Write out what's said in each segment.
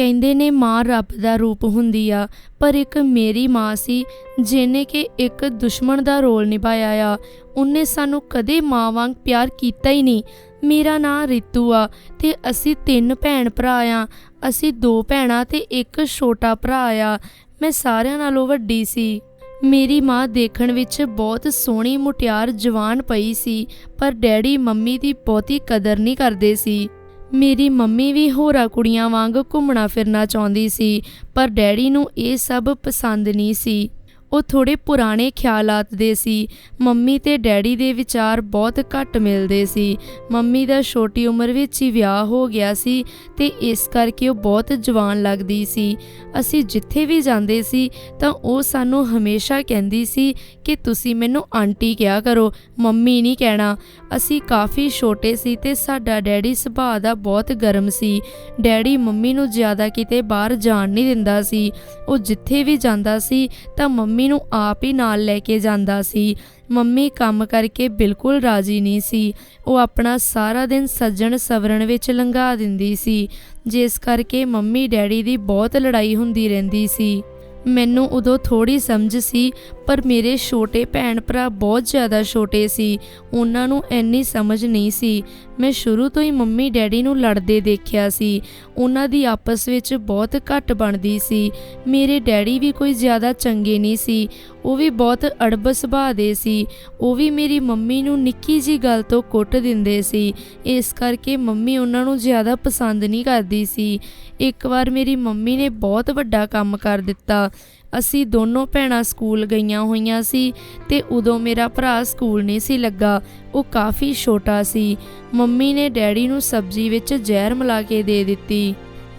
ਕਹਿੰਦੇ ਨੇ ਮਾਂ ਰੱਬ ਦਾ ਰੂਪ ਹੁੰਦੀ ਆ, ਪਰ ਇੱਕ ਮੇਰੀ ਮਾਂ ਸੀ, ਜਿਹਨੇ ਕਿ ਇੱਕ ਦੁਸ਼ਮਣ ਦਾ ਰੋਲ ਨਿਭਾਇਆ ਆ। ਉਹਨੇ ਸਾਨੂੰ ਕਦੇ ਮਾਂ ਵਾਂਗ ਪਿਆਰ ਕੀਤਾ ਹੀ ਨਹੀਂ। ਮੇਰਾ ਨਾਂ ਰਿਤੂ ਆ ਤੇ ਅਸੀਂ ਤਿੰਨ ਭੈਣ ਭਰਾ ਆ। ਅਸੀਂ ਦੋ ਭੈਣਾਂ ਤੇ ਇੱਕ ਛੋਟਾ ਭਰਾ ਆ। ਮੈਂ ਸਾਰਿਆਂ ਨਾਲੋਂ ਵੱਡੀ ਸੀ। ਮੇਰੀ ਮਾਂ ਦੇਖਣ ਵਿੱਚ ਬਹੁਤ ਸੋਹਣੀ ਮੁਟਿਆਰ ਜਵਾਨ ਪਈ ਸੀ, ਪਰ ਡੈਡੀ ਮੰਮੀ ਦੀ ਬਹੁਤੀ ਕਦਰ ਨਹੀਂ ਕਰਦੇ ਸੀ। ਮੇਰੀ ਮੰਮੀ ਵੀ ਹੋਰਾਂ ਕੁੜੀਆਂ ਵਾਂਗ ਘੁੰਮਣਾ ਫਿਰਨਾ ਚਾਹੁੰਦੀ ਸੀ, ਪਰ ਡੈਡੀ ਨੂੰ ਇਹ ਸਭ ਪਸੰਦ ਨਹੀਂ ਸੀ। ਉਹ ਥੋੜੇ ਪੁਰਾਣੇ ਖਿਆਲਾਤ ਦੇ ਸੀ। ਮੰਮੀ ਤੇ ਡੈਡੀ ਦੇ ਵਿਚਾਰ ਬਹੁਤ ਘੱਟ ਮਿਲਦੇ ਸੀ। ਮੰਮੀ ਦਾ ਛੋਟੀ ਉਮਰ ਵਿੱਚ ਹੀ ਵਿਆਹ ਹੋ ਗਿਆ ਸੀ ਤੇ ਇਸ ਕਰਕੇ ਉਹ ਬਹੁਤ ਜਵਾਨ ਲੱਗਦੀ ਸੀ। ਅਸੀਂ ਜਿੱਥੇ ਵੀ ਜਾਂਦੇ ਸੀ ਤਾਂ ਉਹ ਸਾਨੂੰ ਹਮੇਸ਼ਾ ਕਹਿੰਦੀ ਸੀ ਕਿ ਤੁਸੀਂ ਮੈਨੂੰ ਆਂਟੀ ਕਿਹਾ ਕਰੋ, ਮੰਮੀ ਨਹੀਂ ਕਹਿਣਾ। ਅਸੀਂ ਕਾਫੀ ਛੋਟੇ ਸੀ ਤੇ ਸਾਡਾ ਡੈਡੀ ਸੁਭਾਅ ਦਾ ਬਹੁਤ ਗਰਮ ਸੀ। ਡੈਡੀ ਮੰਮੀ ਨੂੰ ਜ਼ਿਆਦਾ ਕਿਤੇ ਬਾਹਰ ਜਾਣ ਨਹੀਂ ਦਿੰਦਾ ਸੀ। ਉਹ ਜਿੱਥੇ ਵੀ ਜਾਂਦਾ ਸੀ ਤਾਂ ਮੰਮੀ ਮੰਮੀ ਨੂੰ ਆਪ ਹੀ ਨਾਲ ਲੈ ਕੇ ਜਾਂਦਾ ਸੀ। ਮੰਮੀ ਕੰਮ ਕਰਕੇ ਬਿਲਕੁਲ ਰਾਜੀ ਨਹੀਂ ਸੀ। ਉਹ ਆਪਣਾ ਸਾਰਾ ਦਿਨ ਸੱਜਣ ਸਵਰਨ ਵਿੱਚ ਲੰਘਾ ਦਿੰਦੀ ਸੀ, ਜਿਸ ਕਰਕੇ ਮੰਮੀ ਡੈਡੀ ਦੀ ਬਹੁਤ ਲੜਾਈ ਹੁੰਦੀ ਰਹਿੰਦੀ ਸੀ। ਮੈਨੂੰ ਉਦੋਂ ਥੋੜੀ ਸਮਝ ਸੀ, ਪਰ ਮੇਰੇ ਛੋਟੇ ਭੈਣ ਭਰਾ ਬਹੁਤ ਜ਼ਿਆਦਾ ਛੋਟੇ ਸੀ। ਉਹਨਾਂ ਨੂੰ ਇੰਨੀ ਸਮਝ ਨਹੀਂ ਸੀ। ਮੈਂ ਸ਼ੁਰੂ ਤੋਂ ਹੀ ਮੰਮੀ ਡੈਡੀ ਨੂੰ ਲੜਦੇ ਦੇਖਿਆ ਸੀ। ਉਹਨਾਂ ਦੀ ਆਪਸ ਵਿੱਚ ਬਹੁਤ ਘੱਟ ਬਣਦੀ ਸੀ। ਮੇਰੇ ਡੈਡੀ ਵੀ ਕੋਈ ਜ਼ਿਆਦਾ ਚੰਗੇ ਨਹੀਂ ਸੀ। ਉਹ ਵੀ ਬਹੁਤ ਅੜਬ ਸੁਭਾਅ ਦੇ ਸੀ। ਉਹ ਵੀ ਮੇਰੀ ਮੰਮੀ ਨੂੰ ਨਿੱਕੀ ਜੀ ਗੱਲ ਤੋਂ ਕੁੱਟ ਦਿੰਦੇ ਸੀ। ਇਸ ਕਰਕੇ ਮੰਮੀ ਉਹਨਾਂ ਨੂੰ ਜ਼ਿਆਦਾ ਪਸੰਦ ਨਹੀਂ ਕਰਦੀ ਸੀ। ਇੱਕ ਵਾਰ ਮੇਰੀ ਮੰਮੀ ਨੇ ਬਹੁਤ ਵੱਡਾ ਕੰਮ ਕਰ ਦਿੱਤਾ। ਅਸੀਂ ਦੋਨੋਂ ਭੈਣਾਂ ਸਕੂਲ ਗਈਆਂ ਹੋਈਆਂ ਸੀ ਤੇ ਉਦੋਂ ਮੇਰਾ ਭਰਾ ਸਕੂਲ ਨਹੀਂ ਸੀ ਲੱਗਾ। ਉਹ ਕਾਫੀ ਛੋਟਾ ਸੀ। ਮੰਮੀ ਨੇ ਡੈਡੀ ਨੂੰ ਸਬਜ਼ੀ ਵਿੱਚ ਜ਼ਹਿਰ ਮਿਲਾ ਕੇ ਦੇ ਦਿੱਤੀ।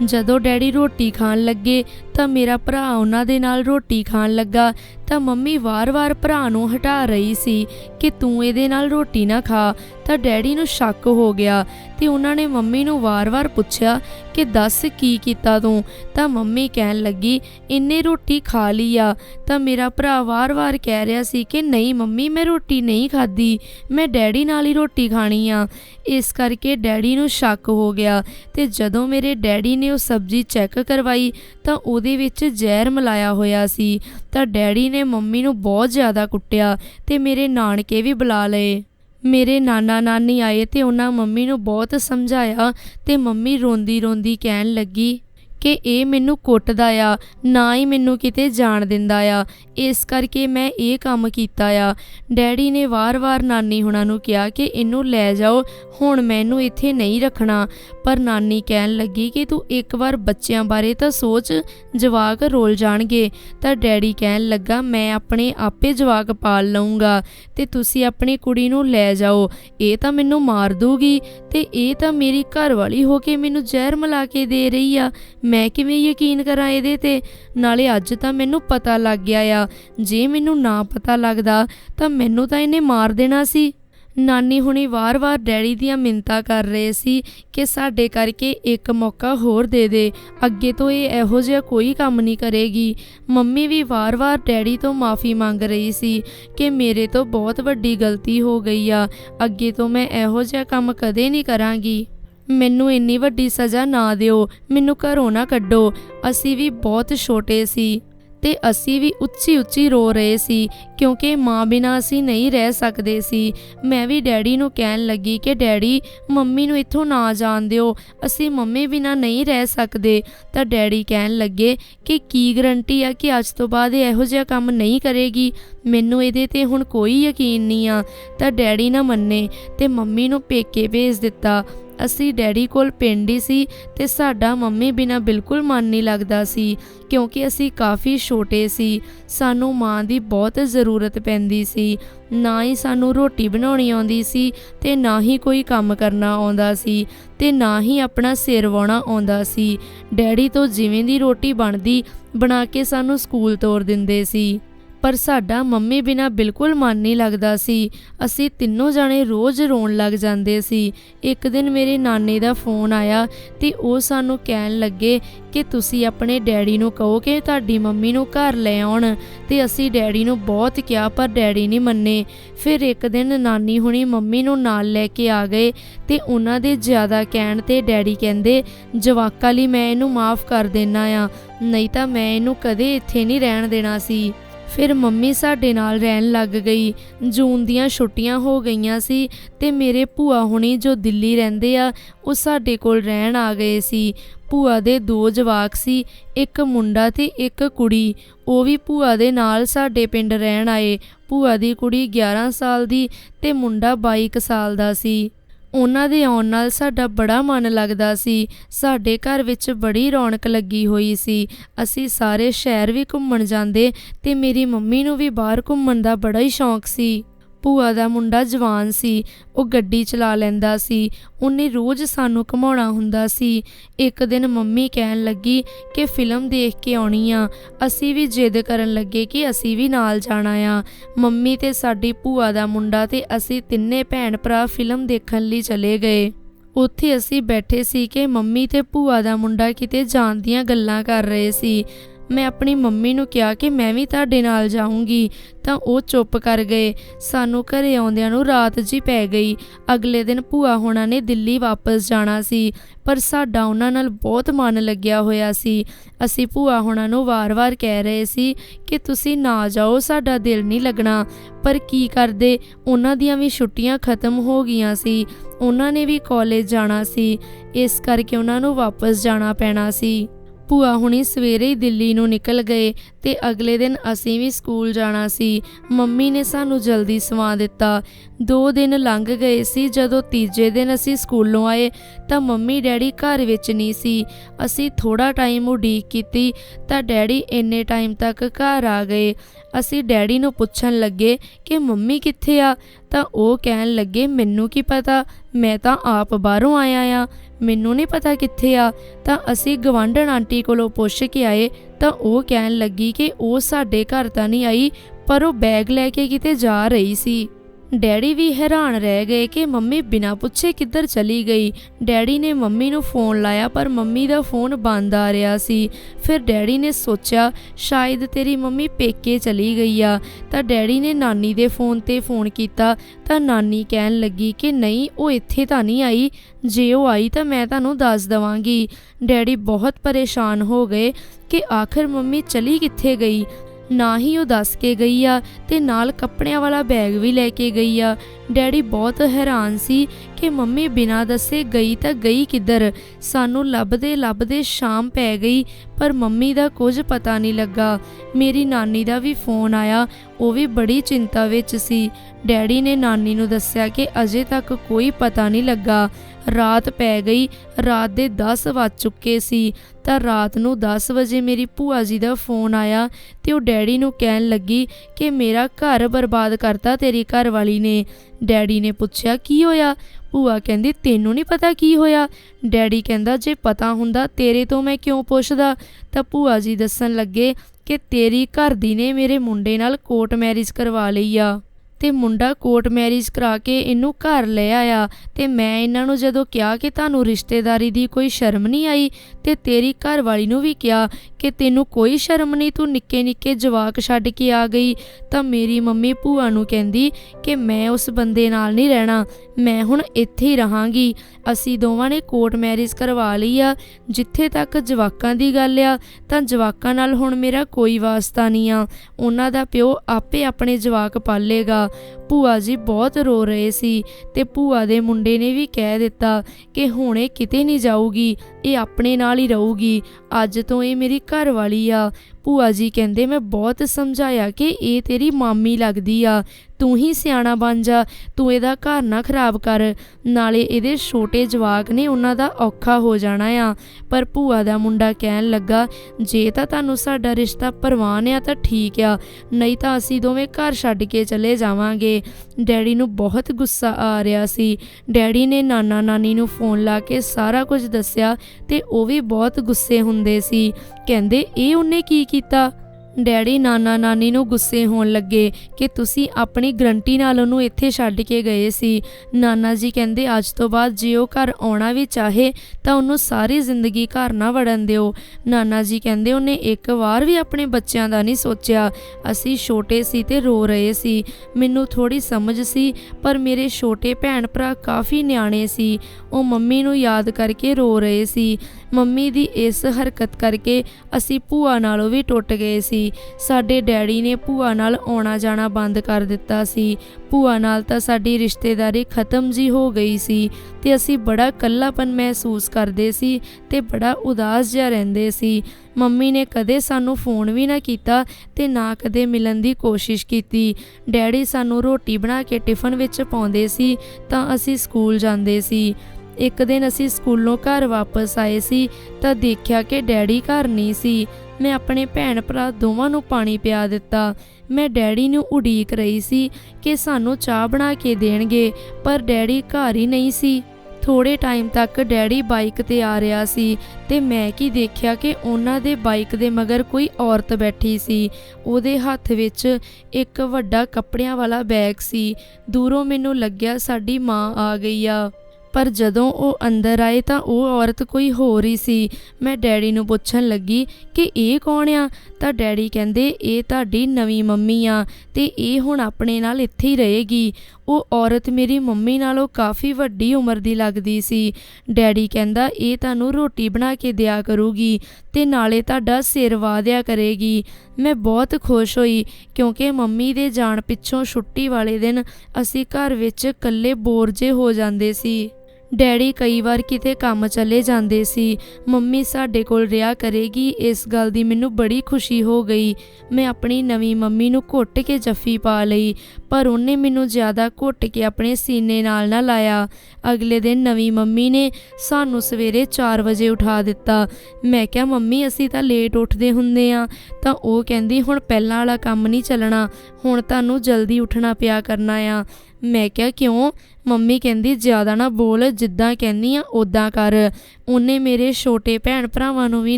ਜਦੋਂ ਡੈਡੀ ਰੋਟੀ ਖਾਣ ਲੱਗੇ ਤਾਂ ਮੇਰਾ ਭਰਾ ਉਹਨਾਂ ਦੇ ਨਾਲ ਰੋਟੀ ਖਾਣ ਲੱਗਾ, ਤਾਂ ਮੰਮੀ ਵਾਰ-ਵਾਰ ਭਰਾ ਨੂੰ ਹਟਾ ਰਹੀ ਸੀ ਕਿ ਤੂੰ ਇਹਦੇ ਨਾਲ ਰੋਟੀ ਨਾ ਖਾ। ਤਾਂ ਡੈਡੀ ਨੂੰ ਸ਼ੱਕ ਹੋ ਗਿਆ ਤੇ ਉਹਨਾਂ ਨੇ ਮੰਮੀ ਨੂੰ ਵਾਰ-ਵਾਰ ਪੁੱਛਿਆ ਕਿ ਦੱਸ ਕੀ ਕੀਤਾ ਤੂੰ? ਤਾਂ ਮੰਮੀ ਕਹਿਣ ਲੱਗੀ, ਇੰਨੇ ਰੋਟੀ ਖਾ ਲਈ ਆ। ਤਾਂ ਮੇਰਾ ਭਰਾ ਵਾਰ-ਵਾਰ ਕਹਿ ਰਿਹਾ ਸੀ ਕਿ, ਨਹੀਂ ਮੰਮੀ, ਮੈਂ ਰੋਟੀ ਨਹੀਂ ਖਾਦੀ ਮੈਂ ਡੈਡੀ ਨਾਲ ਹੀ ਰੋਟੀ ਖਾਣੀ ਆ। ਇਸ ਕਰਕੇ ਡੈਡੀ ਨੂੰ ਸ਼ੱਕ ਹੋ ਗਿਆ ਤੇ ਜਦੋਂ ਮੇਰੇ ਡੈਡੀ ਨੇ ਉਹ ਸਬਜ਼ੀ ਚੈੱਕ ਕਰਵਾਈ ਤਾਂ ਉਹਦੇ ਵਿੱਚ ਜ਼ਹਿਰ ਮਿਲਾਇਆ ਹੋਇਆ ਸੀ। ਤਾਂ ਡੈਡੀ ਨੇ ਮੰਮੀ ਨੂੰ ਬਹੁਤ ਜ਼ਿਆਦਾ ਕੁੱਟਿਆ ਤੇ ਮੇਰੇ ਨਾਨਕੇ ਵੀ ਬੁਲਾ ਲਏ। ਮੇਰੇ ਨਾਨਾ ਨਾਨੀ ਆਏ ਤੇ ਉਹਨਾਂ ਮੰਮੀ ਨੂੰ ਬਹੁਤ ਸਮਝਾਇਆ ਤੇ ਮੰਮੀ ਰੋਂਦੀ ਰੋਂਦੀ ਕਹਿਣ ਲੱਗੀ ਕਿ ਇਹ ਮੈਨੂੰ ਕੁੱਟਦਾ ਆ, ਨਾ ਹੀ ਮੈਨੂੰ ਕਿਤੇ ਜਾਣ ਦਿੰਦਾ ਆ। ਇਸ ਕਰਕੇ ਮੈਂ ਇਹ ਕੰਮ ਕੀਤਾ ਆ। ਡੈਡੀ ਨੇ ਵਾਰ-ਵਾਰ ਨਾਨੀ ਹੁਣਾਂ ਨੂੰ ਕਿਹਾ ਕਿ ਇਹਨੂੰ ਲੈ ਜਾਓ, ਹੁਣ ਮੈਨੂੰ ਇੱਥੇ ਨਹੀਂ ਰੱਖਣਾ। ਪਰ ਨਾਨੀ ਕਹਿਣ ਲੱਗੀ ਕਿ ਤੂੰ ਇੱਕ ਵਾਰ ਬੱਚਿਆਂ ਬਾਰੇ ਤਾਂ ਸੋਚ, ਜਵਾਕ ਰੋਲ ਜਾਣਗੇ। ਤਾਂ ਡੈਡੀ ਕਹਿਣ ਲੱਗਾ, ਮੈਂ ਆਪਣੇ ਆਪੇ ਜਵਾਕ ਪਾਲ ਲਵਾਂਗਾ ਤੇ ਤੁਸੀਂ ਆਪਣੀ ਕੁੜੀ ਨੂੰ ਲੈ ਜਾਓ। ਇਹ ਤਾਂ ਮੈਨੂੰ ਮਾਰ ਦੂਗੀ ਤੇ ਇਹ ਤਾਂ ਮੇਰੀ ਘਰ ਵਾਲੀ ਹੋ ਕੇ ਮੈਨੂੰ ਜ਼ਹਿਰ ਮਿਲਾ ਕੇ ਦੇ ਰਹੀ ਆ। ਮੈਂ ਕਿਵੇਂ ਯਕੀਨ ਕਰਾਂ ਇਹਦੇ ਤੇ? ਨਾਲੇ ਅੱਜ ਤਾਂ ਮੈਨੂੰ ਪਤਾ ਲੱਗ ਗਿਆ ਆ। ਜੇ ਮੈਨੂੰ ਨਾ ਪਤਾ ਲੱਗਦਾ, ਤਾਂ ਮੈਨੂੰ ਤਾਂ ਇਹਨੇ ਮਾਰ ਦੇਣਾ ਸੀ। ਨਾਨੀ ਹੁਣੀ ਵਾਰ-ਵਾਰ ਡੈਡੀ ਦੀਆਂ ਮਿੰਤਾ ਕਰ ਰਹੇ ਸੀ ਕਿ ਸਾਡੇ ਕਰਕੇ ਇੱਕ ਮੌਕਾ ਹੋਰ ਦੇ ਦੇ। ਅੱਗੇ ਤੋਂ ਇਹ ਇਹੋ ਜਿਹਾ ਕੋਈ ਕੰਮ ਨਹੀਂ ਕਰੇਗੀ। ਮੰਮੀ ਵੀ ਵਾਰ-ਵਾਰ ਡੈਡੀ ਤੋਂ ਮਾਫੀ ਮੰਗ ਰਹੀ ਸੀ ਕਿ ਮੇਰੇ ਤੋਂ ਬਹੁਤ ਵੱਡੀ ਗਲਤੀ ਹੋ ਗਈ ਆ। ਅੱਗੇ ਤੋਂ ਮੈਂ ਇਹੋ ਜਿਹਾ ਕੰਮ ਕਦੇ ਨਹੀਂ ਕਰਾਂਗੀ। ਮੈਨੂੰ ਇੰਨੀ ਵੱਡੀ ਸਜ਼ਾ ਨਾ ਦਿਓ, ਮੈਨੂੰ ਘਰੋਂ ਨਾ ਕੱਢੋ। ਅਸੀਂ ਵੀ ਬਹੁਤ ਛੋਟੇ ਸੀ ਤੇ ਅਸੀਂ ਵੀ ਉੱਚੀ ਉੱਚੀ ਰੋ ਰਹੇ ਸੀ, ਕਿਉਂਕਿ ਮਾਂ ਬਿਨਾਂ ਅਸੀਂ ਨਹੀਂ ਰਹਿ ਸਕਦੇ ਸੀ। ਮੈਂ ਵੀ ਡੈਡੀ ਨੂੰ ਕਹਿਣ ਲੱਗੀ ਕਿ ਡੈਡੀ, ਮੰਮੀ ਨੂੰ ਇੱਥੋਂ ਨਾ ਜਾਣ ਦਿਓ, ਅਸੀਂ ਮੰਮੀ ਬਿਨਾਂ ਨਹੀਂ ਰਹਿ ਸਕਦੇ। ਤਾਂ ਡੈਡੀ ਕਹਿਣ ਲੱਗੇ ਕਿ ਕੀ ਗਰੰਟੀ ਆ ਕਿ ਅੱਜ ਤੋਂ ਬਾਅਦ ਇਹ ਇਹੋ ਜਿਹਾ ਕੰਮ ਨਹੀਂ ਕਰੇਗੀ? ਮੈਨੂੰ ਇਹਦੇ ਤੇ ਹੁਣ ਕੋਈ ਯਕੀਨ ਨਹੀਂ ਆ। ਤਾਂ ਡੈਡੀ ਨਾ ਮੰਨੇ ਤੇ ਮੰਮੀ ਨੂੰ ਪੇਕੇ ਭੇਜ ਦਿੱਤਾ। ਅਸੀਂ ਡੈਡੀ ਕੋਲ ਪਿੰਡ ਹੀ ਸੀ ਤੇ ਸਾਡਾ ਮੰਮੀ ਬਿਨਾ ਬਿਲਕੁਲ ਮਨ ਨਹੀਂ ਲੱਗਦਾ ਸੀ, ਕਿਉਂਕਿ ਅਸੀਂ ਕਾਫੀ ਛੋਟੇ ਸੀ। ਸਾਨੂੰ ਮਾਂ ਦੀ ਬਹੁਤ ਜ਼ਰੂਰਤ ਪੈਂਦੀ ਸੀ। ਨਾ ਹੀ ਸਾਨੂੰ ਰੋਟੀ ਬਣਾਉਣੀ ਆਉਂਦੀ ਸੀ ਤੇ ਨਾ ਹੀ ਕੋਈ ਕੰਮ ਕਰਨਾ ਆਉਂਦਾ ਸੀ ਤੇ ਨਾ ਹੀ ਆਪਣਾ ਸਿਰ ਵਾਉਣਾ ਆਉਂਦਾ ਸੀ। ਡੈਡੀ ਤੋਂ ਜਿਵੇਂ ਦੀ ਰੋਟੀ ਬਣਦੀ, ਬਣਾ ਕੇ ਸਾਨੂੰ ਸਕੂਲ ਤੋਰ ਦਿੰਦੇ ਸੀ। ਪਰ ਸਾਡਾ ਮੰਮੀ ਬਿਨਾ ਬਿਲਕੁਲ ਮਨ ਨਹੀਂ ਲੱਗਦਾ ਸੀ। ਅਸੀਂ ਤਿੰਨੋਂ ਜਾਣੇ ਰੋਜ਼ ਰੋਣ ਲੱਗ ਜਾਂਦੇ ਸੀ। ਇੱਕ ਦਿਨ ਮੇਰੇ ਨਾਨੇ ਦਾ ਫੋਨ ਆਇਆ ਤੇ ਉਹ ਸਾਨੂੰ ਕਹਿਣ ਲੱਗੇ ਕਿ ਤੁਸੀਂ ਆਪਣੇ ਡੈਡੀ ਨੂੰ ਕਹੋ ਕਿ ਤੁਹਾਡੀ ਮੰਮੀ ਨੂੰ ਘਰ ਲੈ ਆਉਣ ਤੇ ਅਸੀਂ ਡੈਡੀ ਨੂੰ ਬਹੁਤ ਕਿਹਾ ਪਰ ਡੈਡੀ ਨਹੀਂ ਮੰਨੇ। ਫਿਰ ਇੱਕ ਦਿਨ ਨਾਨੀ ਹੁਣੀ ਮੰਮੀ ਨੂੰ ਨਾਲ ਲੈ ਕੇ ਆ ਗਏ ਤੇ ਉਹਨਾਂ ਦੇ ਜ਼ਿਆਦਾ ਕਹਿਣ ਤੇ ਡੈਡੀ ਕਹਿੰਦੇ, ਜਵਾਕਾਂ ਲਈ ਮੈਂ ਇਹਨੂੰ ਮਾਫ ਕਰ ਦੇਣਾ ਆ, ਨਹੀਂ ਤਾਂ ਮੈਂ ਇਹਨੂੰ ਕਦੇ ਇੱਥੇ ਨਹੀਂ ਰਹਿਣ ਦੇਣਾ ਸੀ। ਫਿਰ ਮੰਮੀ ਸਾਡੇ ਨਾਲ ਰਹਿਣ ਲੱਗ ਗਈ। ਜੂਨ ਦੀਆਂ ਛੁੱਟੀਆਂ ਹੋ ਗਈਆਂ ਸੀ ਤੇ ਮੇਰੇ ਭੂਆ ਹੁਣੀ ਜੋ ਦਿੱਲੀ ਰਹਿੰਦੇ ਆ, ਉਹ ਸਾਡੇ ਕੋਲ ਰਹਿਣ ਆ ਗਏ ਸੀ। ਭੂਆ ਦੇ ਦੋ ਜਵਾਕ ਸੀ, ਇੱਕ ਮੁੰਡਾ ਤੇ ਇੱਕ ਕੁੜੀ। ਉਹ ਵੀ ਭੂਆ ਦੇ ਨਾਲ ਸਾਡੇ ਪਿੰਡ ਰਹਿਣ ਆਏ। ਭੂਆ ਦੀ ਕੁੜੀ 11 ਸਾਲ ਦੀ ਤੇ ਮੁੰਡਾ 22 ਕੁ ਸਾਲ ਦਾ ਸੀ। ਉਹਨਾਂ ਦੇ ਆਉਣ ਨਾਲ ਸਾਡਾ ਬੜਾ ਮਨ ਲੱਗਦਾ ਸੀ। ਸਾਡੇ ਘਰ ਵਿੱਚ ਬੜੀ ਰੌਣਕ ਲੱਗੀ ਹੋਈ ਸੀ। ਅਸੀਂ ਸਾਰੇ ਸ਼ਹਿਰ ਵੀ ਘੁੰਮਣ ਜਾਂਦੇ ਅਤੇ ਮੇਰੀ ਮੰਮੀ ਨੂੰ ਵੀ ਬਾਹਰ ਘੁੰਮਣ ਦਾ ਬੜਾ ਹੀ ਸ਼ੌਂਕ ਸੀ। ਭੂਆ ਦਾ ਮੁੰਡਾ ਜਵਾਨ ਸੀ, ਉਹ ਗੱਡੀ ਚਲਾ ਲੈਂਦਾ ਸੀ। ਉਹਨੇ ਰੋਜ਼ ਸਾਨੂੰ ਘੁਮਾਉਣਾ ਹੁੰਦਾ ਸੀ। ਇੱਕ ਦਿਨ ਮੰਮੀ ਕਹਿਣ ਲੱਗੀ ਕਿ ਫਿਲਮ ਦੇਖ ਕੇ ਆਉਣੀ ਆ। ਅਸੀਂ ਵੀ ਜਿੱਦ ਕਰਨ ਲੱਗੇ ਕਿ ਅਸੀਂ ਵੀ ਨਾਲ ਜਾਣਾ ਆ। ਮੰਮੀ ਤੇ ਸਾਡੀ ਭੂਆ ਦਾ ਮੁੰਡਾ ਤੇ ਅਸੀਂ ਤਿੰਨੇ ਭੈਣ ਭਰਾ ਫਿਲਮ ਦੇਖਣ ਲਈ ਚਲੇ ਗਏ। ਉੱਥੇ ਅਸੀਂ ਬੈਠੇ ਸੀ ਕਿ ਮੰਮੀ ਤੇ ਭੂਆ ਦਾ ਮੁੰਡਾ ਕਿਤੇ ਜਾਣ ਦੀਆਂ ਗੱਲਾਂ ਕਰ ਰਹੇ ਸੀ। ਮੈਂ ਆਪਣੀ ਮੰਮੀ ਨੂੰ ਕਿਹਾ ਕਿ ਮੈਂ ਵੀ ਤੁਹਾਡੇ ਨਾਲ ਜਾਊਂਗੀ, ਤਾਂ ਉਹ ਚੁੱਪ ਕਰ ਗਏ। ਸਾਨੂੰ ਘਰੇ ਆਉਂਦਿਆਂ ਨੂੰ ਰਾਤ ਜੀ ਪੈ ਗਈ। ਅਗਲੇ ਦਿਨ ਭੂਆ ਹੋਣਾ ਨੇ ਦਿੱਲੀ ਵਾਪਸ ਜਾਣਾ ਸੀ, ਪਰ ਸਾਡਾ ਉਹਨਾਂ ਨਾਲ ਬਹੁਤ ਮਨ ਲੱਗਿਆ ਹੋਇਆ ਸੀ। ਅਸੀਂ ਭੂਆ ਹੋਣਾ ਨੂੰ ਵਾਰ-ਵਾਰ ਕਹਿ ਰਹੇ ਸੀ ਕਿ ਤੁਸੀਂ ਨਾ ਜਾਓ, ਸਾਡਾ ਦਿਲ ਨਹੀਂ ਲੱਗਣਾ। ਪਰ ਕੀ ਕਰਦੇ, ਉਹਨਾਂ ਦੀਆਂ ਵੀ ਛੁੱਟੀਆਂ ਖਤਮ ਹੋ ਗਈਆਂ ਸੀ। ਉਹਨਾਂ ਨੇ ਵੀ ਕਾਲਜ ਜਾਣਾ ਸੀ। ਇਸ ਕਰਕੇ ਉਹਨਾਂ ਨੂੰ ਵਾਪਸ ਜਾਣਾ ਪੈਣਾ ਸੀ। ਭੂਆ ਹੁਣੀ ਸਵੇਰੇ ਹੀ ਦਿੱਲੀ ਨੂੰ ਨਿਕਲ ਗਏ ਤੇ ਅਗਲੇ ਦਿਨ ਅਸੀਂ ਵੀ ਸਕੂਲ ਜਾਣਾ ਸੀ। ਮੰਮੀ ਨੇ ਸਾਨੂੰ ਜਲਦੀ ਸਵਾ ਦਿੱਤਾ। ਦੋ ਦਿਨ ਲੰਘ ਗਏ ਸੀ। ਜਦੋਂ ਤੀਜੇ ਦਿਨ ਅਸੀਂ ਸਕੂਲੋਂ ਆਏ ਤਾਂ ਮੰਮੀ ਡੈਡੀ ਘਰ ਵਿੱਚ ਨਹੀਂ ਸੀ। ਅਸੀਂ ਥੋੜਾ ਟਾਈਮ ਉਡੀਕ ਕੀਤੀ ਤਾਂ ਡੈਡੀ ਇੰਨੇ ਟਾਈਮ ਤੱਕ ਘਰ ਆ ਗਏ। ਅਸੀਂ ਡੈਡੀ ਨੂੰ ਪੁੱਛਣ ਲੱਗੇ ਕਿ ਮੰਮੀ ਕਿੱਥੇ ਆ? ਤਾਂ ਉਹ ਕਹਿਣ ਲੱਗੇ, ਮੈਨੂੰ ਕੀ ਪਤਾ? ਮੈਂ ਤਾਂ ਆਪ ਬਾਹਰੋਂ ਆਇਆ ਆ। ਮੈਨੂੰ ਨਹੀਂ ਪਤਾ ਕਿੱਥੇ ਆ, ਤਾਂ ਅਸੀਂ ਗਵਾਂਢਣ ਆਂਟੀ ਕੋਲੋਂ ਪੁੱਛ ਕੇ ਆਏ, ਤਾਂ ਉਹ ਕਹਿਣ ਲੱਗੀ ਕਿ ਉਹ ਸਾਡੇ ਘਰ ਤਾਂ ਨਹੀਂ ਆਈ, ਪਰ ਉਹ ਬੈਗ ਲੈ ਕੇ ਕਿਤੇ ਜਾ ਰਹੀ ਸੀ। ਡੈਡੀ ਵੀ ਹੈਰਾਨ ਰਹਿ ਗਏ ਕਿ ਮੰਮੀ ਬਿਨਾਂ ਪੁੱਛੇ ਕਿੱਧਰ ਚਲੀ ਗਈ। ਡੈਡੀ ਨੇ ਮੰਮੀ ਨੂੰ ਫੋਨ ਲਾਇਆ, ਪਰ ਮੰਮੀ ਦਾ ਫੋਨ ਬੰਦ ਆ ਰਿਹਾ ਸੀ। ਫਿਰ ਡੈਡੀ ਨੇ ਸੋਚਿਆ, ਸ਼ਾਇਦ ਤੇਰੀ ਮੰਮੀ ਪੇਕੇ ਚਲੀ ਗਈ ਆ। ਤਾਂ ਡੈਡੀ ਨੇ ਨਾਨੀ ਦੇ ਫੋਨ ਤੇ ਫੋਨ ਕੀਤਾ। ਤਾਂ ਨਾਨੀ ਕਹਿਣ ਲੱਗੀ ਕਿ ਨਹੀਂ, ਉਹ ਇੱਥੇ ਤਾਂ ਨਹੀਂ ਆਈ। ਜੇ ਉਹ ਆਈ ਤਾਂ ਮੈਂ ਤੁਹਾਨੂੰ ਦੱਸ ਦਵਾਂਗੀ। ਡੈਡੀ ਬਹੁਤ ਪਰੇਸ਼ਾਨ ਹੋ ਗਏ ਕਿ ਆਖਰ ਮੰਮੀ ਚਲੀ ਕਿੱਥੇ ਗਈ? ਨਾ ਹੀ ਉਹ ਦੱਸ ਕੇ ਗਈ ਆ ਤੇ ਨਾਲ ਕੱਪੜਿਆਂ ਵਾਲਾ ਬੈਗ ਵੀ ਲੈ ਕੇ ਗਈ ਆ। ਡੈਡੀ ਬਹੁਤ ਹੈਰਾਨ ਸੀ ਕਿ ਮੰਮੀ ਬਿਨਾਂ ਦੱਸੇ ਗਈ ਤਾਂ ਗਈ ਕਿੱਧਰ? ਸਾਨੂੰ ਲੱਭਦੇ ਲੱਭਦੇ ਸ਼ਾਮ ਪੈ ਗਈ, ਪਰ ਮੰਮੀ ਦਾ ਕੁਝ ਪਤਾ ਨਹੀਂ ਲੱਗਾ। ਮੇਰੀ ਨਾਨੀ ਦਾ ਵੀ ਫੋਨ ਆਇਆ, ਉਹ ਵੀ ਬੜੀ ਚਿੰਤਾ ਵਿੱਚ ਸੀ। ਡੈਡੀ ਨੇ ਨਾਨੀ ਨੂੰ ਦੱਸਿਆ ਕਿ ਅਜੇ ਤੱਕ ਕੋਈ ਪਤਾ ਨਹੀਂ ਲੱਗਾ। ਰਾਤ ਪੈ ਗਈ। ਰਾਤ ਦੇ 10 ਵੱਜ ਚੁੱਕੇ ਸੀ। ਤਾਂ ਰਾਤ ਨੂੰ 10 ਵਜੇ ਮੇਰੀ ਭੂਆ ਜੀ ਦਾ ਫੋਨ ਆਇਆ ਤੇ ਉਹ ਡੈਡੀ ਨੂੰ ਕਹਿਣ ਲੱਗੀ ਕਿ ਮੇਰਾ ਘਰ ਬਰਬਾਦ ਕਰਤਾ ਤੇਰੀ ਘਰ ਵਾਲੀ ਨੇ। ਡੈਡੀ ਨੇ ਪੁੱਛਿਆ, ਕੀ ਹੋਇਆ? ਭੂਆ ਕਹਿੰਦੀ, ਤੈਨੂੰ ਨਹੀਂ ਪਤਾ ਕੀ ਹੋਇਆ? ਡੈਡੀ ਕਹਿੰਦਾ, ਜੇ ਪਤਾ ਹੁੰਦਾ ਤੇਰੇ ਤੋਂ ਮੈਂ ਕਿਉਂ ਪੁੱਛਦਾ? ਤਾਂ ਭੂਆ ਜੀ ਦੱਸਣ ਲੱਗੇ ਕਿ ਤੇਰੀ ਘਰ ਦੀ ਨੇ ਮੇਰੇ ਮੁੰਡੇ ਨਾਲ ਕੋਰਟ ਮੈਰਿਜ ਕਰਵਾ ਲਈ ਆ। ਤੇ ਮੁੰਡਾ ਕੋਰਟ ਮੈਰਿਜ ਕਰਾ ਕੇ ਇਹਨੂੰ ਘਰ ਲੈ ਆਇਆ ਤੇ ਮੈਂ ਇਹਨਾਂ ਨੂੰ ਜਦੋਂ ਕਿਹਾ ਕਿ ਤੁਹਾਨੂੰ ਰਿਸ਼ਤੇਦਾਰੀ ਦੀ ਕੋਈ ਸ਼ਰਮ ਨਹੀਂ ਆਈ ਤੇ ਤੇਰੀ ਘਰ ਵਾਲੀ ਨੂੰ ਵੀ ਕਿਹਾ ਕਿ ਤੈਨੂੰ ਕੋਈ ਸ਼ਰਮ ਨਹੀਂ, ਤੂੰ ਨਿੱਕੇ ਨਿੱਕੇ ਜਵਾਕ ਛੱਡ ਕੇ ਆ ਗਈ। ਤਾਂ ਮੇਰੀ ਮੰਮੀ ਭੂਆ ਨੂੰ ਕਹਿੰਦੀ ਕਿ ਮੈਂ ਉਸ ਬੰਦੇ ਨਾਲ ਨਹੀਂ ਰਹਿਣਾ, ਮੈਂ ਹੁਣ ਇੱਥੇ ਹੀ ਰਹਾਂਗੀ। ਅਸੀਂ ਦੋਵਾਂ ਨੇ ਕੋਰਟ ਮੈਰਿਜ ਕਰਵਾ ਲਈ ਆ। ਜਿੱਥੇ ਤੱਕ ਜਵਾਕਾਂ ਦੀ ਗੱਲ ਆ, ਤਾਂ ਜਵਾਕਾਂ ਨਾਲ ਹੁਣ ਮੇਰਾ ਕੋਈ ਵਾਸਤਾ ਨਹੀਂ ਆ। ਉਹਨਾਂ ਦਾ ਪਿਓ ਆਪੇ ਆਪਣੇ ਜਵਾਕ ਪਾਲੇਗਾ। ਭੂਆ ਜੀ ਬਹੁਤ ਰੋ ਰਹੇ ਸੀ ਤੇ ਭੂਆ ਦੇ ਮੁੰਡੇ ਨੇ ਵੀ ਕਹਿ ਦਿੱਤਾ ਕਿ ਹੁਣ ਇਹ ਕਿਤੇ ਨਹੀਂ ਜਾਊਗੀ, ਇਹ ਆਪਣੇ ਨਾਲ ਹੀ ਰਹੂਗੀ। ਅੱਜ ਤੋਂ ਇਹ ਮੇਰੀ ਘਰ ਵਾਲੀ ਆ ਭੂਆ ਜੀ ਕਹਿੰਦੇ, ਮੈਂ ਬਹੁਤ ਸਮਝਾਇਆ ਕਿ ਇਹ ਤੇਰੀ ਮਾਮੀ ਲੱਗਦੀ ਆ। ਤੂੰ ਹੀ ਸਿਆਣਾ ਬਣ ਜਾ। ਤੂੰ ਇਹਦਾ ਘਰ ਨਾ ਖਰਾਬ ਕਰ। ਨਾਲੇ ਇਹਦੇ ਛੋਟੇ ਜਵਾਕ ਨੇ ਉਹਨਾਂ ਦਾ ਔਖਾ ਹੋ ਜਾਣਾ ਆ। ਪਰ ਭੂਆ ਦਾ ਮੁੰਡਾ ਕਹਿਣ ਲੱਗਾ, ਜੇ ਤਾਂ ਤੁਹਾਨੂੰ ਸਾਡਾ ਰਿਸ਼ਤਾ ਪਰਵਾਨ ਆ ਤਾਂ ਠੀਕ ਆ। ਨਹੀਂ ਤਾਂ ਅਸੀਂ ਦੋਵੇਂ ਘਰ ਛੱਡ ਕੇ ਚਲੇ ਜਾਵਾਂਗੇ। ਡੈਡੀ ਨੂੰ ਬਹੁਤ ਗੁੱਸਾ ਆ ਰਿਹਾ ਸੀ। ਡੈਡੀ ਨੇ ਨਾਨਾ ਨਾਨੀ ਨੂੰ ਫੋਨ ਲਾ ਕੇ ਸਾਰਾ ਕੁਝ ਦੱਸਿਆ ਤੇ ਉਹ ਵੀ ਬਹੁਤ ਗੁੱਸੇ ਹੁੰਦੇ ਸੀ। ਕਹਿੰਦੇ, ਇਹ ਉਹਨੇ ਕੀ ਕੀਤਾ ਡੈਡੀ ਨਾਨਾ ਨਾਨੀ ਨੂੰ ਗੁੱਸੇ ਹੋਣ ਲੱਗੇ ਕਿ ਤੁਸੀਂ ਆਪਣੀ ਗਰੰਟੀ ਨਾਲ ਉਹਨੂੰ ਇੱਥੇ ਛੱਡ ਕੇ ਗਏ ਸੀ। ਨਾਨਾ ਜੀ ਕਹਿੰਦੇ, ਅੱਜ ਤੋਂ ਬਾਅਦ ਜੇ ਉਹ ਘਰ ਆਉਣਾ ਵੀ ਚਾਹੇ ਤਾਂ ਉਹਨੂੰ ਸਾਰੀ ਜ਼ਿੰਦਗੀ ਘਰ ਨਾ ਵੜਨ ਦਿਓ। ਨਾਨਾ ਜੀ ਕਹਿੰਦੇ, ਉਹਨੇ ਇੱਕ ਵਾਰ ਵੀ ਆਪਣੇ ਬੱਚਿਆਂ ਦਾ ਨਹੀਂ ਸੋਚਿਆ। ਅਸੀਂ ਛੋਟੇ ਸੀ ਤੇ ਰੋ ਰਹੇ ਸੀ। ਮੈਨੂੰ ਥੋੜੀ ਸਮਝ ਸੀ, ਪਰ ਮੇਰੇ ਛੋਟੇ ਭੈਣ ਭਰਾ ਕਾਫੀ ਨਿਆਣੇ ਸੀ। ਉਹ ਮੰਮੀ ਨੂੰ ਯਾਦ ਕਰਕੇ ਰੋ ਰਹੇ ਸੀ। ਮੰਮੀ ਦੀ ਇਸ ਹਰਕਤ ਕਰਕੇ ਅਸੀਂ ਭੂਆ ਨਾਲੋਂ ਵੀ ਟੁੱਟ ਗਏ ਸੀ। ਸਾਡੇ ਡੈਡੀ ਨੇ ਭੂਆ ਨਾਲ ਆਉਣਾ ਜਾਣਾ ਬੰਦ ਕਰ ਦਿੱਤਾ ਸੀ। ਭੂਆ ਨਾਲ ਤਾਂ ਸਾਡੀ ਰਿਸ਼ਤੇਦਾਰੀ ਖਤਮ ਜੀ ਹੋ ਗਈ ਸੀ ਤੇ ਅਸੀਂ ਬੜਾ ਇਕੱਲਾਪਨ ਮਹਿਸੂਸ ਕਰਦੇ ਸੀ ਤੇ ਬੜਾ ਉਦਾਸ ਜਿਹਾ ਰਹਿੰਦੇ ਸੀ। ਮੰਮੀ ਨੇ ਕਦੇ ਸਾਨੂੰ ਫੋਨ ਵੀ ਨਾ ਕੀਤਾ ਤੇ ਨਾ ਕਦੇ ਮਿਲਣ ਦੀ ਕੋਸ਼ਿਸ਼ ਕੀਤੀ। ਡੈਡੀ ਸਾਨੂੰ ਰੋਟੀ ਬਣਾ ਕੇ ਟਿਫਨ ਵਿੱਚ ਪਾਉਂਦੇ ਸੀ ਤਾਂ ਅਸੀਂ ਸਕੂਲ ਜਾਂਦੇ ਸੀ। ਇੱਕ ਦਿਨ ਅਸੀਂ ਸਕੂਲੋਂ ਘਰ ਵਾਪਸ ਆਏ ਸੀ ਤਾਂ ਦੇਖਿਆ ਕਿ ਡੈਡੀ ਘਰ ਨਹੀਂ ਸੀ। ਮੈਂ ਆਪਣੇ ਭੈਣ ਭਰਾ ਦੋਵਾਂ ਨੂੰ ਪਾਣੀ ਪਿਆ ਦਿੱਤਾ। ਮੈਂ ਡੈਡੀ ਨੂੰ ਉਡੀਕ ਰਹੀ ਸੀ ਕਿ ਸਾਨੂੰ ਚਾਹ ਬਣਾ ਕੇ ਦੇਣਗੇ, ਪਰ ਡੈਡੀ ਘਰ ਹੀ ਨਹੀਂ ਸੀ। ਥੋੜੇ ਟਾਈਮ ਤੱਕ ਡੈਡੀ ਬਾਈਕ ਤੇ ਆ ਰਿਹਾ ਸੀ ਤੇ ਮੈਂ ਕੀ ਦੇਖਿਆ ਕਿ ਉਹਨਾਂ ਦੇ ਬਾਈਕ ਦੇ ਮਗਰ ਕੋਈ ਔਰਤ ਬੈਠੀ ਸੀ। ਉਹਦੇ ਹੱਥ ਵਿੱਚ ਇੱਕ ਵੱਡਾ ਕੱਪੜਿਆਂ ਵਾਲਾ ਬੈਗ ਸੀ। ਦੂਰੋਂ ਮੈਨੂੰ ਲੱਗਿਆ ਸਾਡੀ ਮਾਂ ਆ ਗਈ ਆ। ਪਰ ਜਦੋਂ ਉਹ ਅੰਦਰ ਆਏ ਤਾਂ ਉਹ ਔਰਤ ਕੋਈ ਹੋਰ ਹੀ ਸੀ। ਮੈਂ ਡੈਡੀ ਨੂੰ ਪੁੱਛਣ ਲੱਗੀ ਕਿ ਇਹ ਕੌਣ ਆ? ਤਾਂ ਡੈਡੀ ਕਹਿੰਦੇ, ਇਹ ਤੁਹਾਡੀ ਨਵੀਂ ਮੰਮੀ ਆ ਤੇ ਇਹ ਹੁਣ ਆਪਣੇ ਨਾਲ ਇੱਥੇ ਹੀ ਰਹੇਗੀ। ਉਹ ਔਰਤ ਮੇਰੀ ਮੰਮੀ ਨਾਲੋਂ ਕਾਫੀ ਵੱਡੀ ਉਮਰ ਦੀ ਲੱਗਦੀ ਸੀ। ਡੈਡੀ ਕਹਿੰਦਾ, ਇਹ ਤੁਹਾਨੂੰ ਰੋਟੀ ਬਣਾ ਕੇ ਦਿਆ ਕਰੂਗੀ ਤੇ ਨਾਲੇ ਤੁਹਾਡਾ ਸਿਰ ਵਾਦਿਆ ਕਰੇਗੀ। ਮੈਂ ਬਹੁਤ ਖੁਸ਼ ਹੋਈ ਕਿਉਂਕਿ ਮੰਮੀ ਦੇ ਜਾਣ ਪਿੱਛੋਂ ਛੁੱਟੀ ਵਾਲੇ ਦਿਨ ਅਸੀਂ ਘਰ ਵਿੱਚ ਇਕੱਲੇ ਬੋਰਜੇ ਹੋ ਜਾਂਦੇ ਸੀ। ਡੈਡੀ ਕਈ ਵਾਰ ਕਿਤੇ ਕੰਮ ਚਲੇ ਜਾਂਦੇ ਸੀ। ਮੰਮੀ ਸਾਡੇ ਕੋਲ ਰਿਹਾ ਕਰੇਗੀ, ਇਸ ਗੱਲ ਦੀ ਮੈਨੂੰ ਬੜੀ ਖੁਸ਼ੀ ਹੋ ਗਈ। ਮੈਂ ਆਪਣੀ ਨਵੀਂ ਮੰਮੀ ਨੂੰ ਘੁੱਟ ਕੇ ਜੱਫੀ ਪਾ ਲਈ, ਪਰ ਉਹਨੇ ਮੈਨੂੰ ਜ਼ਿਆਦਾ ਘੁੱਟ ਕੇ ਆਪਣੇ ਸੀਨੇ ਨਾਲ ਨਾ ਲਾਇਆ। ਅਗਲੇ ਦਿਨ ਨਵੀਂ ਮੰਮੀ ਨੇ ਸਾਨੂੰ ਸਵੇਰੇ 4 ਵਜੇ ਉਠਾ ਦਿੱਤਾ। ਮੈਂ ਕਿਹਾ, ਮੰਮੀ, ਅਸੀਂ ਤਾਂ ਲੇਟ ਉੱਠਦੇ ਹੁੰਦੇ ਆ। ਤਾਂ ਉਹ ਕਹਿੰਦੀ, ਹੁਣ ਪਹਿਲਾਂ ਵਾਲਾ ਕੰਮ ਨਹੀਂ ਚੱਲਣਾ, ਹੁਣ ਤੁਹਾਨੂੰ ਜਲਦੀ ਉੱਠਣਾ ਪਿਆ ਕਰਨਾ ਆ। ਮੈਂ ਕਿਹਾ, ਕਿਉਂ? ਮੰਮੀ ਕਹਿੰਦੀ, ਜ਼ਿਆਦਾ ਨਾ ਬੋਲ, ਜਿੱਦਾਂ ਕਹਿੰਨੀ ਆ ਉਦਾਂ ਕਰ। ਉਹਨੇ ਮੇਰੇ ਛੋਟੇ ਭੈਣ ਭਰਾਵਾਂ ਨੂੰ ਵੀ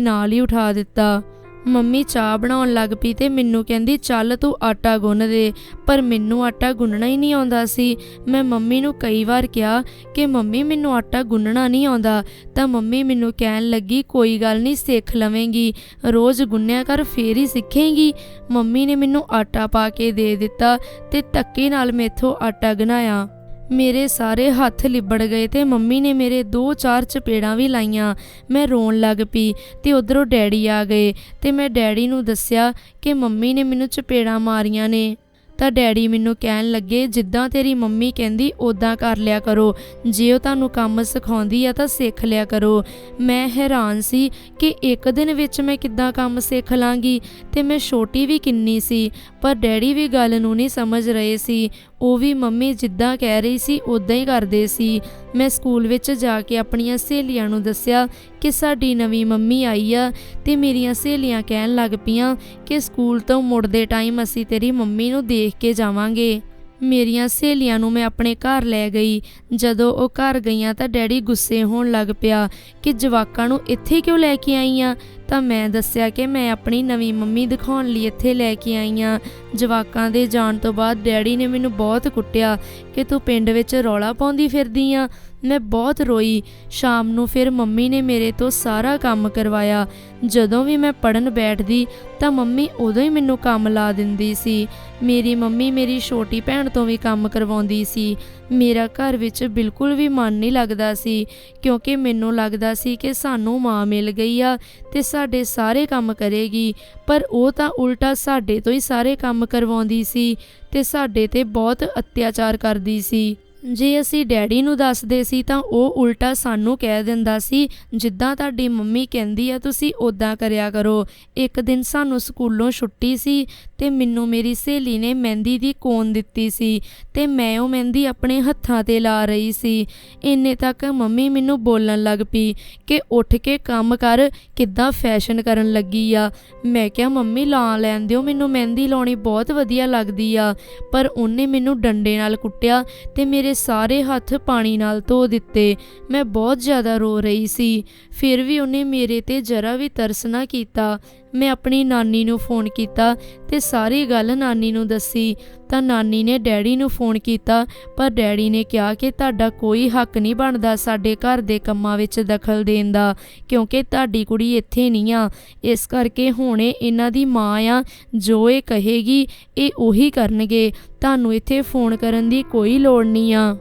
ਨਾਲ ਹੀ ਉਠਾ ਦਿੱਤਾ। ਮੰਮੀ ਚਾਹ ਬਣਾਉਣ ਲੱਗ ਪਈ ਤੇ ਮੈਨੂੰ ਕਹਿੰਦੀ, ਚੱਲ ਤੂੰ ਆਟਾ ਗੁੰਨ ਦੇ। ਪਰ ਮੈਨੂੰ ਆਟਾ ਗੁੰਨਣਾ ਹੀ ਨਹੀਂ ਆਉਂਦਾ ਸੀ। ਮੈਂ ਮੰਮੀ ਨੂੰ ਕਈ ਵਾਰ ਕਿਹਾ ਕਿ, ਮੰਮੀ, ਮੈਨੂੰ ਆਟਾ ਗੁੰਨਣਾ ਨਹੀਂ ਆਉਂਦਾ। ਤਾਂ ਮੰਮੀ ਮੈਨੂੰ ਕਹਿਣ ਲੱਗੀ, ਕੋਈ ਗੱਲ ਨਹੀਂ, ਸਿੱਖ ਲਵੇਂਗੀ। ਰੋਜ਼ ਗੁੰਨਿਆ ਕਰ, ਫੇਰ ਹੀ ਸਿੱਖੇਂਗੀ। ਮੰਮੀ ਨੇ ਮੈਨੂੰ ਆਟਾ ਪਾ ਕੇ ਦੇ ਦਿੱਤਾ ਤੇ ਧੱਕੇ ਨਾਲ ਮੇਥੋਂ ਆਟਾ ਗਨਾਇਆ ਮੇਰੇ ਸਾਰੇ ਹੱਥ ਲਿਬੜ ਗਏ ਤੇ ਮੰਮੀ ਨੇ ਮੇਰੇ ਦੋ ਚਾਰ ਚਪੇੜਾਂ ਵੀ ਲਾਈਆਂ। ਮੈਂ ਰੋਣ ਲੱਗ ਪਈ ਤੇ ਉਧਰੋਂ ਡੈਡੀ ਆ ਗਏ ਤੇ ਮੈਂ ਡੈਡੀ ਨੂੰ ਦੱਸਿਆ ਕਿ ਮੰਮੀ ਨੇ ਮੈਨੂੰ ਚਪੇੜਾਂ ਮਾਰੀਆਂ ਨੇ। ਤਾਂ ਡੈਡੀ ਮੈਨੂੰ ਕਹਿਣ ਲੱਗੇ, ਜਿੱਦਾਂ ਤੇਰੀ ਮੰਮੀ ਕਹਿੰਦੀ ਉਦਾਂ ਕਰ ਲਿਆ ਕਰੋ। ਜੇ ਉਹ ਤੁਹਾਨੂੰ ਕੰਮ ਸਿਖਾਉਂਦੀ ਆ ਤਾਂ ਸਿੱਖ ਲਿਆ ਕਰੋ। ਮੈਂ ਹੈਰਾਨ ਸੀ ਕਿ ਇੱਕ ਦਿਨ ਵਿੱਚ ਮੈਂ ਕਿੱਦਾਂ ਕੰਮ ਸਿੱਖ ਲਾਂਗੀ ਤੇ ਮੈਂ ਛੋਟੀ ਵੀ ਕਿੰਨੀ ਸੀ, ਪਰ ਡੈਡੀ ਵੀ ਗੱਲ ਨੂੰ ਨਹੀਂ ਸਮਝ ਰਹੇ ਸੀ। ਉਹ ਵੀ ਮੰਮੀ ਜਿੱਦਾਂ ਕਹਿ ਰਹੀ ਸੀ ਉਦਾਂ ਹੀ ਕਰਦੇ ਸੀ। ਮੈਂ ਸਕੂਲ ਵਿੱਚ ਜਾ ਕੇ ਆਪਣੀਆਂ ਸਹੇਲੀਆਂ ਨੂੰ ਦੱਸਿਆ ਕਿ ਸਾਡੀ ਨਵੀਂ ਮੰਮੀ ਆਈ ਆ ਤੇ ਮੇਰੀਆਂ ਸਹੇਲੀਆਂ ਕਹਿਣ ਲੱਗ ਪਈਆਂ ਕਿ ਸਕੂਲ ਤੋਂ ਮੁੜਦੇ ਟਾਈਮ ਅਸੀਂ ਤੇਰੀ ਮੰਮੀ ਨੂੰ ਦੇਖ ਕੇ ਜਾਵਾਂਗੇ। ਮੇਰੀਆਂ ਸਹੇਲੀਆਂ ਨੂੰ ਮੈਂ ਆਪਣੇ ਘਰ ਲੈ ਗਈ। ਜਦੋਂ ਉਹ ਘਰ ਗਈਆਂ ਤਾਂ ਡੈਡੀ ਗੁੱਸੇ ਹੋਣ ਲੱਗ ਪਿਆ ਕਿ ਜਵਾਕਾਂ ਨੂੰ ਇੱਥੇ ਕਿਉਂ ਲੈ ਕੇ ਆਈਆਂ? ਤਾਂ ਮੈਂ ਦੱਸਿਆ ਕਿ ਮੈਂ ਆਪਣੀ ਨਵੀਂ ਮੰਮੀ ਦਿਖਾਉਣ ਲਈ ਇੱਥੇ ਲੈ ਕੇ ਆਈ ਹਾਂ ਜਵਾਕਾਂ ਦੇ ਜਾਣ ਤੋਂ ਬਾਅਦ ਡੈਡੀ ਨੇ ਮੈਨੂੰ ਬਹੁਤ ਕੁੱਟਿਆ ਕਿ ਤੂੰ ਪਿੰਡ ਵਿੱਚ ਰੌਲਾ ਪਾਉਂਦੀ ਫਿਰਦੀ ਆ। ਮੈਂ ਬਹੁਤ ਰੋਈ। ਸ਼ਾਮ ਨੂੰ ਫਿਰ ਮੰਮੀ ਨੇ ਮੇਰੇ ਤੋਂ ਸਾਰਾ ਕੰਮ ਕਰਵਾਇਆ। ਜਦੋਂ ਵੀ ਮੈਂ ਪੜਨ ਬੈਠਦੀ, ਤਾਂ ਮੰਮੀ ਉਦੋਂ ਹੀ ਮੈਨੂੰ ਕੰਮ ਲਾ ਦਿੰਦੀ ਸੀ। ਮੇਰੀ ਮੰਮੀ ਮੇਰੀ ਛੋਟੀ ਭੈਣ ਤੋਂ ਵੀ ਕੰਮ ਕਰਵਾਉਂਦੀ ਸੀ। ਮੇਰਾ ਘਰ ਵਿੱਚ ਬਿਲਕੁਲ ਵੀ ਮਨ ਨਹੀਂ ਲੱਗਦਾ ਸੀ, ਕਿਉਂਕਿ ਮੈਨੂੰ ਲੱਗਦਾ ਸੀ ਕਿ ਸਾਨੂੰ ਮਾਂ ਮਿਲ ਗਈ ਆ ਤੇ ਸਾਡੇ ਸਾਰੇ ਕੰਮ ਕਰੇਗੀ। ਪਰ ਉਹ ਤਾਂ ਉਲਟਾ ਸਾਡੇ ਤੋਂ ਹੀ ਸਾਰੇ ਕੰਮ ਕਰਵਾਉਂਦੀ ਸੀ ਤੇ ਸਾਡੇ ਤੇ ਬਹੁਤ ਅਤਿਆਚਾਰ ਕਰਦੀ ਸੀ। ਜੇ ਅਸੀਂ ਡੈਡੀ ਨੂੰ ਦੱਸਦੇ ਸੀ ਤਾਂ ਉਹ ਉਲਟਾ ਸਾਨੂੰ ਕਹਿ ਦਿੰਦਾ ਸੀ, ਜਿੱਦਾਂ ਤੁਹਾਡੀ ਮੰਮੀ ਕਹਿੰਦੀ ਆ, ਤੁਸੀਂ ਉਦਾਂ ਕਰਿਆ ਕਰੋ। ਇੱਕ ਦਿਨ ਸਾਨੂੰ ਸਕੂਲੋਂ ਛੁੱਟੀ ਸੀ ਤੇ ਮੈਨੂੰ ਮੇਰੀ ਸਹੇਲੀ ਨੇ ਮਹਿੰਦੀ ਦੀ ਕੋਨ ਦਿੱਤੀ ਸੀ ਤੇ ਮੈਂ ਉਹ ਮਹਿੰਦੀ ਆਪਣੇ ਹੱਥਾਂ ਤੇ ਲਾ ਰਹੀ ਸੀ। ਇੰਨੇ ਤੱਕ ਮੰਮੀ ਮੈਨੂੰ ਬੋਲਣ ਲੱਗ ਪਈ ਕਿ ਉੱਠ ਕੇ ਕੰਮ ਕਰ, ਕਿੱਦਾਂ ਫੈਸ਼ਨ ਕਰਨ ਲੱਗੀ ਆ। ਮੈਂ ਕਿਹਾ, ਮੰਮੀ, ਲਾ ਲੈਣ ਦਿਓ, ਮੈਨੂੰ ਮਹਿੰਦੀ ਲਾਉਣੀ ਬਹੁਤ ਵਧੀਆ ਲੱਗਦੀ ਆ। ਪਰ ਉਹਨੇ ਮੈਨੂੰ ਡੰਡੇ ਨਾਲ ਕੁੱਟਿਆ ਤੇ ਮੇਰੇ ਸਾਰੇ ਹੱਥ ਪਾਣੀ ਨਾਲ ਧੋ ਦਿੱਤੇ। ਮੈਂ ਬਹੁਤ ਜ਼ਿਆਦਾ ਰੋ ਰਹੀ ਸੀ। ਫਿਰ ਵੀ ਉਹਨੇ ਮੇਰੇ ਤੇ ਜਰਾ ਵੀ ਤਰਸ ਨਾ ਕੀਤਾ। ਮੈਂ ਆਪਣੀ ਨਾਨੀ ਨੂੰ ਫੋਨ ਕੀਤਾ ਤੇ ਸਾਰੀ ਗੱਲ ਨਾਨੀ ਨੂੰ ਦੱਸੀ। ਤਾਂ ਨਾਨੀ ਨੇ ਡੈਡੀ ਨੂੰ ਫੋਨ ਕੀਤਾ, ਪਰ ਡੈਡੀ ਨੇ ਕਿਹਾ ਕਿ ਤੁਹਾਡਾ ਕੋਈ ਹੱਕ ਨਹੀਂ ਬਣਦਾ ਸਾਡੇ ਘਰ ਦੇ ਕੰਮਾਂ ਵਿੱਚ ਦਖਲ ਦੇਣ ਦਾ, ਕਿਉਂਕਿ ਤੁਹਾਡੀ ਕੁੜੀ ਇੱਥੇ ਨਹੀਂ ਆ। ਇਸ ਕਰਕੇ ਹੁਣੇ ਇਹਨਾਂ ਦੀ ਮਾਂ ਆ, ਜੋ ਇਹ ਕਹੇਗੀ, ਇਹ ਉਹੀ ਕਰਨਗੇ। ਤੁਹਾਨੂੰ ਇੱਥੇ ਫੋਨ ਕਰਨ ਦੀ ਕੋਈ ਲੋੜ ਨਹੀਂ ਆ।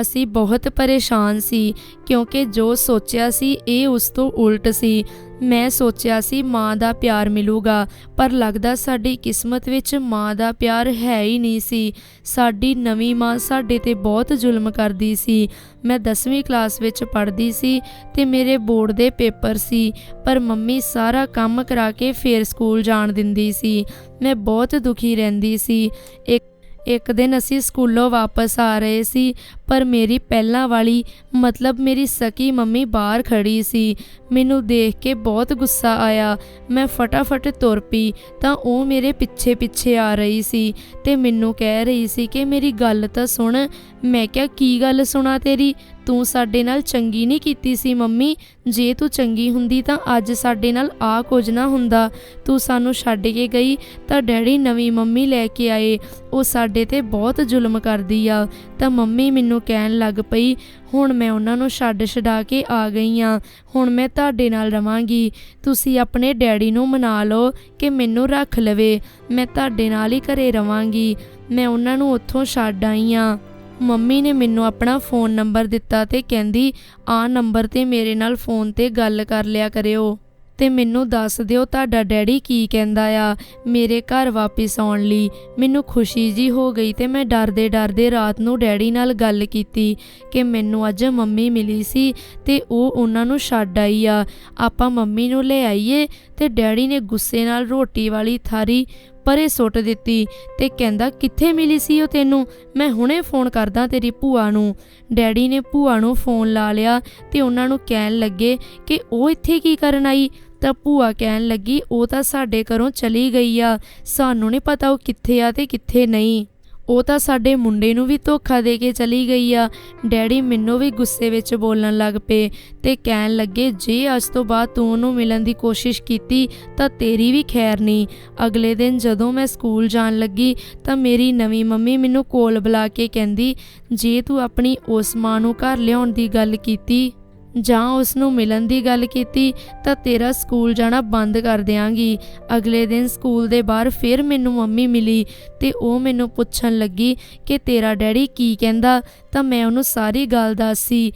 ਅਸੀਂ ਬਹੁਤ ਪਰੇਸ਼ਾਨ ਸੀ, ਕਿਉਂਕਿ ਜੋ ਸੋਚਿਆ ਸੀ ਇਹ ਉਸ ਤੋਂ ਉਲਟ ਸੀ। ਮੈਂ ਸੋਚਿਆ ਸੀ ਮਾਂ ਦਾ ਪਿਆਰ ਮਿਲੂਗਾ, ਪਰ ਲੱਗਦਾ ਸਾਡੀ ਕਿਸਮਤ ਵਿੱਚ ਮਾਂ ਦਾ ਪਿਆਰ ਹੈ ਹੀ ਨਹੀਂ ਸੀ। ਸਾਡੀ ਨਵੀਂ ਮਾਂ ਸਾਡੇ ਤੇ ਬਹੁਤ ਜ਼ੁਲਮ ਕਰਦੀ ਸੀ। ਮੈਂ 10ਵੀਂ ਕਲਾਸ ਵਿੱਚ ਪੜ੍ਹਦੀ ਸੀ ਤੇ ਮੇਰੇ ਬੋਰਡ ਦੇ ਪੇਪਰ ਸੀ, ਪਰ ਮੰਮੀ ਸਾਰਾ ਕੰਮ ਕਰਾ ਕੇ ਫੇਰ ਸਕੂਲ ਜਾਣ ਦਿੰਦੀ ਸੀ। ਮੈਂ ਬਹੁਤ ਦੁਖੀ ਰਹਿੰਦੀ ਸੀ। ਇੱਕ ਇੱਕ ਦਿਨ ਅਸੀਂ ਸਕੂਲੋਂ ਵਾਪਸ ਆ ਰਹੇ ਸੀ, ਪਰ ਮੇਰੀ ਪਹਿਲਾਂ ਵਾਲੀ, ਮਤਲਬ ਮੇਰੀ ਸਕੀ ਮੰਮੀ ਬਾਹਰ ਖੜੀ ਸੀ। ਮੈਨੂੰ ਦੇਖ ਕੇ ਬਹੁਤ ਗੁੱਸਾ ਆਇਆ। ਮੈਂ ਫਟਾਫਟ ਤੁਰ ਪਈ, ਤਾਂ ਉਹ ਮੇਰੇ ਪਿੱਛੇ ਪਿੱਛੇ ਆ ਰਹੀ ਸੀ ਤੇ ਮੈਨੂੰ ਕਹਿ ਰਹੀ ਸੀ ਕਿ ਮੇਰੀ ਗੱਲ ਤਾਂ ਸੁਣ। ਮੈਂ ਕਿਹਾ, ਕੀ ਗੱਲ ਸੁਣਾ ਤੇਰੀ? ਤੂੰ ਸਾਡੇ ਨਾਲ ਚੰਗੀ ਨਹੀਂ ਕੀਤੀ ਸੀ, ਮੰਮੀ। ਜੇ ਤੂੰ ਚੰਗੀ ਹੁੰਦੀ ਤਾਂ ਅੱਜ ਸਾਡੇ ਨਾਲ ਆ ਕੁਝ ਨਾ ਹੁੰਦਾ। ਤੂੰ ਸਾਨੂੰ ਛੱਡ ਕੇ ਗਈ ਤਾਂ ਡੈਡੀ ਨਵੀਂ ਮੰਮੀ ਲੈ ਕੇ ਆਏ। ਉਹ ਸਾਡੇ ਤੇ ਬਹੁਤ ਜ਼ੁਲਮ ਕਰਦੀ ਆ। ਤਾਂ ਮੰਮੀ ਮੈਨੂੰ ਕਹਿਣ ਲੱਗ ਪਈ, ਹੁਣ ਮੈਂ ਉਹਨਾਂ ਨੂੰ ਛੱਡ ਛਡਾ ਕੇ ਆ ਗਈ ਆ। ਹੁਣ ਮੈਂ ਤੁਹਾਡੇ ਨਾਲ ਰਵਾਂਗੀ। ਤੁਸੀਂ ਆਪਣੇ ਡੈਡੀ ਨੂੰ ਮਨਾ ਲਓ ਕਿ ਮੈਨੂੰ ਰੱਖ ਲਵੇ। ਮੈਂ ਤੁਹਾਡੇ ਨਾਲ ਹੀ ਘਰੇ ਰਵਾਂਗੀ। ਮੈਂ ਉਹਨਾਂ ਨੂੰ ਉੱਥੋਂ ਛੱਡ ਆਈ ਆ। ਮੰਮੀ ਨੇ ਮੈਨੂੰ ਆਪਣਾ ਫੋਨ ਨੰਬਰ ਦਿੱਤਾ ਤੇ ਕਹਿੰਦੀ, ਆ ਨੰਬਰ ਤੇ ਮੇਰੇ ਨਾਲ ਫੋਨ ਤੇ ਗੱਲ ਕਰ ਲਿਆ ਕਰਿਓ। ਤੇ ਮੈਨੂੰ ਦੱਸ ਦਿਓ ਤੁਹਾਡਾ ਡੈਡੀ ਕੀ ਕਹਿੰਦਾ ਆ। ਮੇਰੇ ਘਰ ਵਾਪਸ ਆਉਣ ਲਈ ਮੈਨੂੰ ਖੁਸ਼ੀ ਜੀ ਹੋ ਗਈ ਤੇ ਮੈਂ ਡਰਦੇ ਡਰਦੇ ਰਾਤ ਨੂੰ ਡੈਡੀ ਨਾਲ ਗੱਲ ਕੀਤੀ ਕਿ ਮੈਨੂੰ ਅੱਜ ਮੰਮੀ ਮਿਲੀ ਸੀ ਤੇ ਉਹ ਉਹਨਾਂ ਨੂੰ ਛੱਡ ਆਈ ਆ। ਆਪਾਂ ਮੰਮੀ ਨੂੰ ਲੈ ਆਈਏ ਤੇ ਡੈਡੀ ਨੇ ਗੁੱਸੇ ਨਾਲ ਰੋਟੀ ਵਾਲੀ ਥਾਰੀ ਪਰੇ ਸੁੱਟ ਦਿੱਤੀ ਤੇ ਕਹਿੰਦਾ, ਕਿੱਥੇ ਮਿਲੀ ਸੀ ਉਹ ਤੈਨੂੰ? ਮੈਂ ਹੁਣੇ ਫੋਨ ਕਰਦਾ ਤੇਰੀ ਭੂਆ ਨੂੰ। ਡੈਡੀ ਨੇ ਭੂਆ ਨੂੰ ਫੋਨ ਲਾ ਲਿਆ ਤੇ ਉਹਨਾਂ ਨੂੰ ਕਹਿਣ ਲੱਗੇ ਕਿ ਉਹ ਇੱਥੇ ਕੀ ਕਰਨ ਆਈ? ਤਾਂ ਭੂਆ ਕਹਿਣ ਲੱਗੀ, ਉਹ ਤਾਂ ਸਾਡੇ ਘਰੋਂ ਚਲੀ ਗਈ ਆ। ਸਾਨੂੰ ਨਹੀਂ ਪਤਾ ਉਹ ਕਿੱਥੇ ਆ ਤੇ ਕਿੱਥੇ ਨਹੀਂ। ਉਹ ਤਾਂ ਸਾਡੇ ਮੁੰਡੇ ਨੂੰ ਵੀ ਧੋਖਾ ਦੇ ਕੇ ਚਲੀ ਗਈ ਆ। ਡੈਡੀ ਮੈਨੂੰ ਵੀ ਗੁੱਸੇ ਵਿੱਚ ਬੋਲਣ ਲੱਗ ਪਏ ਤੇ ਕਹਿਣ ਲੱਗੇ, ਜੇ ਅੱਜ ਤੋਂ ਬਾਅਦ ਤੂੰ ਉਹਨੂੰ ਮਿਲਣ ਦੀ ਕੋਸ਼ਿਸ਼ ਕੀਤੀ ਤਾਂ ਤੇਰੀ ਵੀ ਖੈਰ ਨਹੀਂ। ਅਗਲੇ ਦਿਨ ਜਦੋਂ ਮੈਂ ਸਕੂਲ ਜਾਣ ਲੱਗੀ ਤਾਂ ਮੇਰੀ ਨਵੀਂ ਮੰਮੀ ਮੈਨੂੰ ਕੋਲ ਬੁਲਾ ਕੇ ਕਹਿੰਦੀ, ਜੇ ਤੂੰ ਆਪਣੀ ਉਸ ਮਾਂ ਨੂੰ ਘਰ ਲਿਆਉਣ ਦੀ ਗੱਲ ਕੀਤੀ ਜਾਂ ਉਸ ਨੂੰ ਮਿਲਣ ਦੀ ਗੱਲ ਕੀਤੀ, ਤਾਂ ਤੇਰਾ ਸਕੂਲ ਜਾਣਾ ਬੰਦ ਕਰ ਦਿਆਂਗੀ। ਅਗਲੇ ਦਿਨ ਸਕੂਲ ਦੇ ਬਾਹਰ ਫਿਰ ਮੈਨੂੰ ਮੰਮੀ ਮਿਲੀ ਤੇ ਉਹ ਮੈਨੂੰ ਪੁੱਛਣ ਲੱਗੀ ਕਿ ਤੇਰਾ ਡੈਡੀ ਕੀ ਕਹਿੰਦਾ, ਤਾਂ ਮੈਂ ਉਹਨੂੰ ਸਾਰੀ ਗੱਲ ਦੱਸੀ।